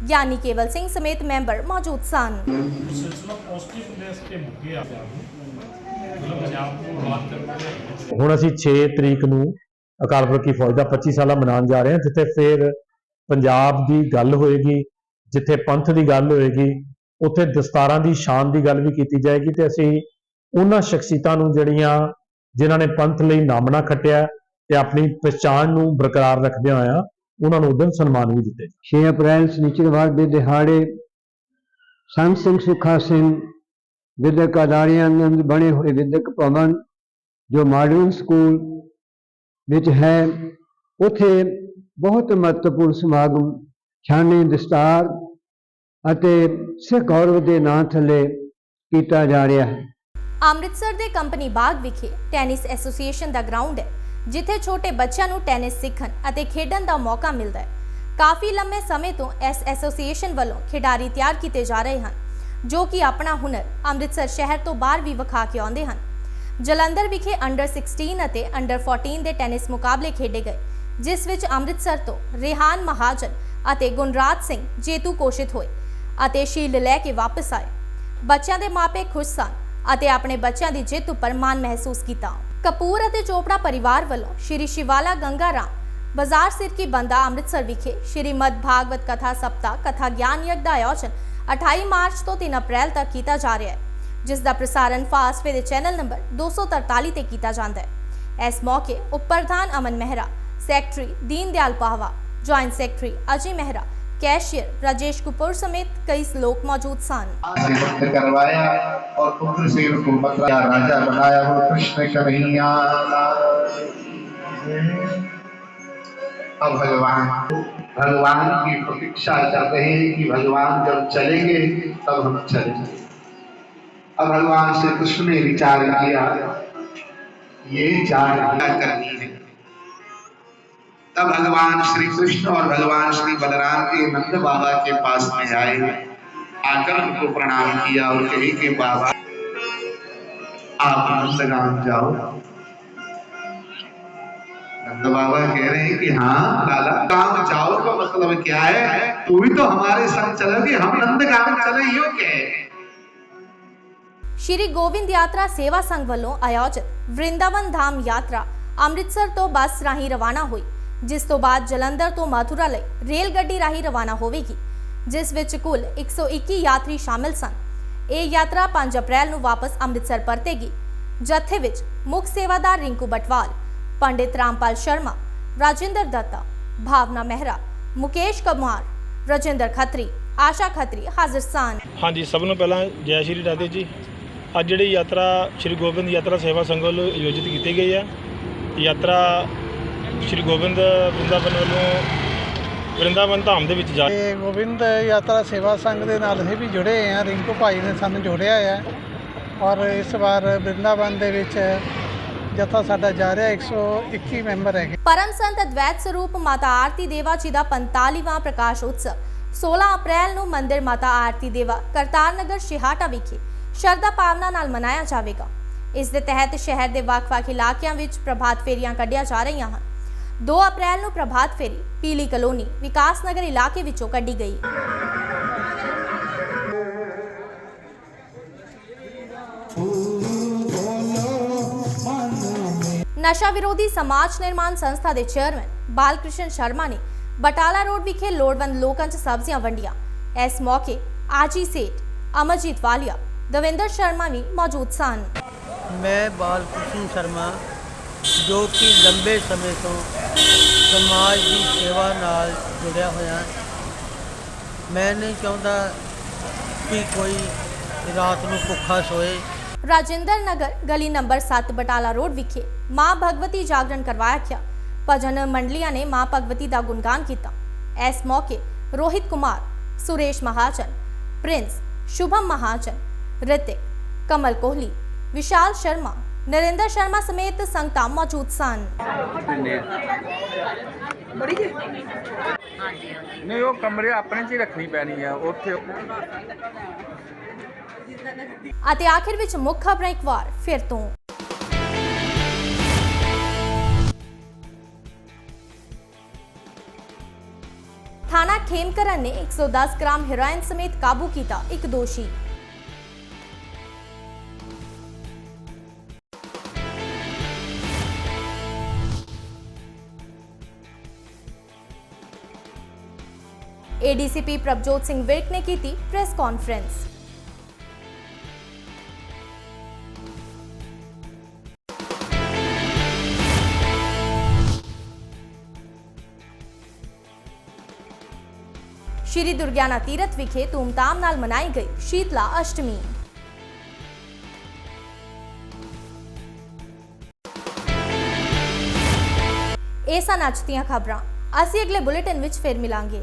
ਗਿਆਨੀ ਕੇਵਲ ਸਿੰਘ ਸਮੇਤ ਮੈਂਬਰ ਮੌਜੂਦ ਸਨ। ਹੁਣ ਅਸੀਂ 6 ਤਰੀਕ ਨੂੰ ਅਕਾਲ ਪੁਰਖ ਦੀ ਫੌਜ ਦਾ 25 ਸਾਲਾ ਮਨਾਉਣ ਜਾ ਰਹੇ ਹਾਂ, ਜਿੱਥੇ ਫਿਰ ਪੰਜਾਬ ਦੀ ਗੱਲ ਹੋਏਗੀ, ਜਿੱਥੇ ਪੰਥ ਦੀ ਗੱਲ ਹੋਏਗੀ, ਉੱਥੇ ਦਸਤਾਰਾਂ ਦੀ ਸ਼ਾਨ ਦੀ ਗੱਲ ਵੀ ਕੀਤੀ ਜਾਏਗੀ ਤੇ ਅਸੀਂ ਉਹਨਾਂ ਸ਼ਖਸੀਅਤਾਂ ਨੂੰ ਜਿਹੜੀਆਂ ਜਿਨ੍ਹਾਂ ਨੇ ਪੰਥ ਲਈ ਨਾਮਣਾ ਖੱਟਿਆ ਤੇ ਆਪਣੀ ਪਛਾਣ ਨੂੰ ਬਰਕਰਾਰ ਰੱਖਦਿਆਂ ਹੋਇਆ ਉਹਨਾਂ ਨੂੰ ਉਦੋਂ ਸਨਮਾਨ ਵੀ ਦਿੱਤੇ 6 ਅਪ੍ਰੈਲ ਸਨੀਚਰਵਾਰ ਦੇ ਦਿਹਾੜੇ ਸੰਤ ਸਿੰਘ ਸੁਖਾ ਸਿੰਘ, ਵਿਦਿਅਕ ਅਦਾਰਿਆਂ ਅੰਦਰ ਬਣੇ ਹੋਏ ਵਿਦਿਅਕ ਭਵਨ, ਜੋ ਮਾਡਰਨ ਸਕੂਲ ਵਿੱਚ ਹੈ। ਉਥੇ ਬਹੁਤ ਮਹੱਤਵਪੂਰਨ ਸਮਾਗਮ ਛਾਣੇ ਦਸਤਾਰ ਅਤੇ ਸਿੱਖ ਗੌਰਵ ਦੇ ਨਾਂ ਥੱਲੇ ਕੀਤਾ ਜਾ ਰਿਹਾ ਹੈ। ਅੰਮ੍ਰਿਤਸਰ ਦੇ ਕੰਪਨੀ ਬਾਗ ਵਿਖੇ ਟੈਨਿਸ ਐਸੋਸੀਏਸ਼ਨ ਦਾ ਗਰਾਊਂਡ ਹੈ, ਜਿੱਥੇ ਛੋਟੇ ਬੱਚਿਆਂ ਨੂੰ ਟੈਨਿਸ ਸਿੱਖਣ ਅਤੇ ਖੇਡਣ ਦਾ ਮੌਕਾ ਮਿਲਦਾ ਹੈ। ਕਾਫੀ ਲੰਮੇ ਸਮੇਂ ਤੋਂ ਇਸ ਐਸੋਸੀਏਸ਼ਨ ਵੱਲੋਂ ਖਿਡਾਰੀ ਤਿਆਰ ਕੀਤੇ ਜਾ ਰਹੇ ਹਨ, ਜੋ ਕਿ ਆਪਣਾ ਹੁਨਰ ਅੰਮ੍ਰਿਤਸਰ ਸ਼ਹਿਰ ਤੋਂ ਬਾਹਰ ਵੀ ਵਿਖਾ ਕੇ ਆਉਂਦੇ ਹਨ। ਜਲੰਧਰ ਵਿਖੇ ਅੰਡਰ 16 ਅਤੇ ਅੰਡਰ 14 ਦੇ ਟੈਨਿਸ ਮੁਕਾਬਲੇ ਖੇਡੇ ਗਏ, ਜਿਸ ਵਿੱਚ ਅੰਮ੍ਰਿਤਸਰ ਤੋਂ ਰਿਹਾਨ ਮਹਾਜਨ ਅਤੇ ਗੁਣਰਾਜ ਸਿੰਘ ਜੇਤੂ ਘੋਸ਼ਿਤ ਹੋਏ ਅਤੇ ਸ਼ੀਲਡ ਲੈ ਕੇ ਵਾਪਸ ਆਏ। ਬੱਚਿਆਂ ਦੇ ਮਾਪੇ ਖੁਸ਼ ਸਨ ਅਤੇ ਆਪਣੇ ਬੱਚਿਆਂ ਦੀ ਜਿੱਤ ਉੱਪਰ ਮਾਣ ਮਹਿਸੂਸ ਕੀਤਾ। ਕਪੂਰ ਅਤੇ ਚੋਪੜਾ ਪਰਿਵਾਰ ਵੱਲੋਂ ਸ਼੍ਰੀ ਸ਼ਿਵਾਲਾ ਗੰਗਾ ਰਾਮ ਬਾਜ਼ਾਰ ਸਿਰਕੀ ਬੰਦਾ ਅੰਮ੍ਰਿਤਸਰ ਵਿਖੇ ਸ਼੍ਰੀ ਮਦ ਭਾਗਵਤ ਕਥਾ ਸਪਤਾ ਕਥਾ ਗਿਆਨ ਯਗ ਦਾ ਆਯੋਜਨ 28 ਮਾਰਚ ਤੋਂ 3 ਅਪ੍ਰੈਲ ਤੱਕ ਕੀਤਾ ਜਾ ਰਿਹਾ ਹੈ। ਜਿਸ ਦਾ ਪ੍ਰਸਾਰਣ ਫਾਸਟਵੇ ਦੇ ਚੈਨਲ ਨੰਬਰ 243 ਤੇ ਕੀਤਾ ਜਾਂਦਾ ਹੈ ਇਸ ਮੌਕੇ ਉਪ ਪ੍ਰਧਾਨ Aman Mehra secretary Deen Dayal Pahwa joint secretary Ajay Mehra cashier Rajesh Kapoor समेत कई लोग मौजूद सन वक्त करवाया और उग्रसेन को बतलाया राजा बनाया वो कृष्ण कन्हैया अब भगवान भगवान की प्रतीक्षा कर रहे हैं कि भगवान जब चलेंगे तब हम चलेंगे अब भगवान श्री कृष्ण ने विचार किया, ये चार करनी है तब भगवान श्री कृष्ण और भगवान श्री बलराम के नंद बाबा के पास में आए। आकर उनको प्रणाम किया और कहे के, बाबा, आप नंदगाम जाओ। नंद बाबा कह रहे हैं कि हाँ लाला गाँव जाओ का मतलब क्या है? तू भी तो हमारे संग चलोगे हम नंदगाम चले, यो क्या है? ਸ਼੍ਰੀ ਗੋਬਿੰਦ ਯਾਤਰਾ ਸੇਵਾ ਸੰਘ ਵੱਲੋਂ ਆਯੋਜਿਤ ਵਰਿੰਦਾਵਨ ਧਾਮ ਯਾਤਰਾ ਅੰਮ੍ਰਿਤਸਰ ਤੋਂ ਬੱਸ ਰਾਹੀਂ ਰਵਾਨਾ ਹੋਈ, ਜਿਸ ਤੋਂ ਬਾਅਦ ਜਲੰਧਰ ਤੋਂ ਮਥੁਰਾ ਲਈ ਰੇਲ ਗੱਡੀ ਰਾਹੀਂ ਰਵਾਨਾ ਹੋਵੇਗੀ, ਜਿਸ ਵਿੱਚ ਕੁੱਲ 121 ਯਾਤਰੀ ਸ਼ਾਮਿਲ ਸਨ। ਇਹ ਯਾਤਰਾ 5 ਅਪ੍ਰੈਲ ਨੂੰ ਵਾਪਸ ਅੰਮ੍ਰਿਤਸਰ ਪਰਤੇਗੀ, ਜਥੇ ਵਿੱਚ ਮੁੱਖ ਸੇਵਾਦਾਰ ਰਿੰਕੂ ਬਟਵਾਲ, ਪੰਡਿਤ ਰਾਮਪਾਲ ਸ਼ਰਮਾ, ਰਾਜਿੰਦਰ ਦੱਤਾ, ਭਾਵਨਾ ਮਹਿਰਾ, ਮੁਕੇਸ਼ ਕੁਮਾਰ, ਰਜਿੰਦਰ ਖੱਤਰੀ, ਆਸ਼ਾ ਖੱਤਰੀ ਹਾਜ਼ਰ ਸਨ। ਹਾਂਜੀ, ਸਭ ਨੂੰ ਪਹਿਲਾਂ ਜੈ ਸ਼੍ਰੀ ਰਾਧੇ ਜੀ। ਅੱਜ ਜਿਹੜੀ ਯਾਤਰਾ ਸ਼੍ਰੀ ਗੋਬਿੰਦ ਯਾਤਰਾ ਸੇਵਾ ਸੰਘ ਵੱਲੋਂ ਆਯੋਜਿਤ ਕੀਤੀ ਗਈ ਹੈ। ਯਾਤਰਾ ਸ਼੍ਰੀ ਗੋਬਿੰਦ ਬ੍ਰਿੰਦਾਵਨ ਵੱਲੋਂ ਵਰਿੰਦਾਵਨ ਧਾਮ ਦੇ ਵਿੱਚ ਜਾ ਤੇ ਗੋਬਿੰਦ ਯਾਤਰਾ ਸੇਵਾ ਸੰਘ ਦੇ ਨਾਲ ਅਸੀਂ ਵੀ ਜੁੜੇ ਹੋਏ ਹਾਂ। ਰਿੰਕੂ ਭਾਈ ਨੇ ਸਾਨੂੰ ਜੋੜਿਆ ਹੈ। ਔਰ ਇਸ ਵਾਰ ਬ੍ਰਿੰਦਾਵਨ ਦੇ ਵਿੱਚ ਜਥਾ ਸਾਡਾ ਜਾ ਰਿਹਾ 121 ਮੈਂਬਰ ਹੈਗੇ। ਪਰਮ ਸੰਤ ਅਦਵੈਤ ਸਰੂਪ ਮਾਤਾ ਆਰਤੀ ਦੇਵਾ ਜੀ ਦਾ 45ਵਾਂ ਪ੍ਰਕਾਸ਼ ਉਤਸਵ। 16 ਅਪ੍ਰੈਲ ਨੂੰ ਮੰਦਿਰ ਮਾਤਾ ਆਰਤੀ ਦੇਵਾ ਕਰਤਾਰ ਨਗਰ ਸ਼ਿਹਾਟਾ ਵਿਖੇ ਸ਼ਰਧਾ ਭਾਵਨਾ ਨਾਲ ਮਨਾਇਆ ਜਾਵੇਗਾ। ਇਸ ਦੇ ਤਹਿਤ ਸ਼ਹਿਰ ਦੇ ਵੱਖ-ਵੱਖ ਇਲਾਕਿਆਂ ਵਿੱਚ ਪ੍ਰਭਾਤ ਫੇਰੀਆਂ ਕੱਢੀਆਂ ਜਾ ਰਹੀਆਂ ਹਨ। 2 ਅਪ੍ਰੈਲ ਨੂੰ ਪ੍ਰਭਾਤ ਫੇਰੀ ਪੀਲੀ ਕਲੋਨੀ ਵਿਕਾਸ ਨਗਰ ਇਲਾਕੇ ਵਿੱਚੋਂ ਕੱਢੀ ਗਈ। ਨਸ਼ਾ ਵਿਰੋਧੀ ਸਮਾਜ ਨਿਰਮਾਣ ਸੰਸਥਾ ਦੇ ਚੇਅਰਮੈਨ ਬਾਲਕ੍ਰਿਸ਼ਨ ਸ਼ਰਮਾ ਨੇ ਬਟਾਲਾ ਰੋਡ ਵਿਖੇ ਲੋੜਵੰਦ ਲੋਕਾਂ 'ਚ ਸਬਜ਼ੀਆਂ ਵੰਡੀਆਂ। ਇਸ ਮੌਕੇ ਆਜੀ ਸੇਠ, ਅਮਰਜੀਤ ਵਾਲੀਆ ਦਵਿੰਦਰ ਸ਼ਰਮਾ ਵੀ ਮੌਜੂਦ ਸਨ ਮੈਂ ਬਾਲਕ੍ਰਿਸ਼ਨ ਸ਼ਰਮਾ ਜੋ ਕਿ ਲੰਬੇ ਸਮੇਂ ਤੋਂ ਸਮਾਜ ਦੀ ਸੇਵਾ ਨਾਲ ਜੁੜਿਆ ਹੋਇਆ ਮੈਂ ਨਹੀਂ ਚਾਹੁੰਦਾ ਕਿ ਕੋਈ ਰਾਤ ਨੂੰ ਭੁੱਖਾ ਸੋਏ। ਰਾਜਿੰਦਰ ਨਗਰ ਗਲੀ ਨੰਬਰ 7 ਬਟਾਲਾ ਰੋਡ ਵਿਖੇ ਮਾਂ ਭਗਵਤੀ ਜਾਗਰਣ ਕਰਵਾਇਆ ਗਿਆ। ਭਜਨ ਮੰਡਲੀਆਂ ਨੇ ਮਾਂ ਭਗਵਤੀ ਦਾ ਗੁਣਗਾਨ ਕੀਤਾ। ਇਸ ਮੌਕੇ ਰੋਹਿਤ ਕੁਮਾਰ ਸੁਰੇਸ਼ ਮਹਾਜਨ ਪ੍ਰਿੰਸ ਸ਼ੁਭਮ ਮਹਾਜਨ ਰਿਤਿਕ ਕਮਲ ਕੋਹਲੀ ਵਿਸ਼ਾਲ ਸ਼ਰਮਾ ਨਰਿੰਦਰ ਸ਼ਰਮਾ ਸਮੇਤ ਸੰਗਤਾਂ ਮੌਜੂਦ ਸਨ। ਨਹੀਂ ਉਹ ਕਮਰੇ ਆਪਣੇ 'ਚ ਹੀ ਰੱਖਣੀ ਪੈਣੀ ਆ ਉੱਥੇ ਅਤੇ ਆਖਿਰ ਵਿੱਚ ਮੁੱਖ ਖਬਰਾਂ ਇੱਕ ਵਾਰ ਫਿਰ ਤੋਂ। ਥਾਣਾ ਖੇਮਕਰਨ ਨੇ 110 ਗ੍ਰਾਮ ਹੈਰੋਇਨ ਸਮੇਤ ਕਾਬੂ ਕੀਤਾ ਇੱਕ ਦੋਸ਼ੀ। ਏਡੀਸੀਪੀ ਪ੍ਰਭਜੋਤ ਸਿੰਘ ਵਿਰਕ ਨੇ ਕੀਤੀ ਪ੍ਰੈਸ ਕਾਨਫਰੰਸ ਸ਼੍ਰੀ ਦੁਰਗਿਆਨਾ ਤੀਰਥ ਵਿਖੇ ਧੂਮਧਾਮ ਨਾਲ ਮਨਾਈ ਗਈ ਸ਼ੀਤਲਾ ਅਸ਼ਟਮੀ ਇਹ ਸਨ ਅੱਜ ਦੀਆਂ ਖਬਰਾਂ ਅਸੀਂ ਅਗਲੇ ਬੁਲੇਟਿਨ ਵਿੱਚ ਫਿਰ ਮਿਲਾਂਗੇ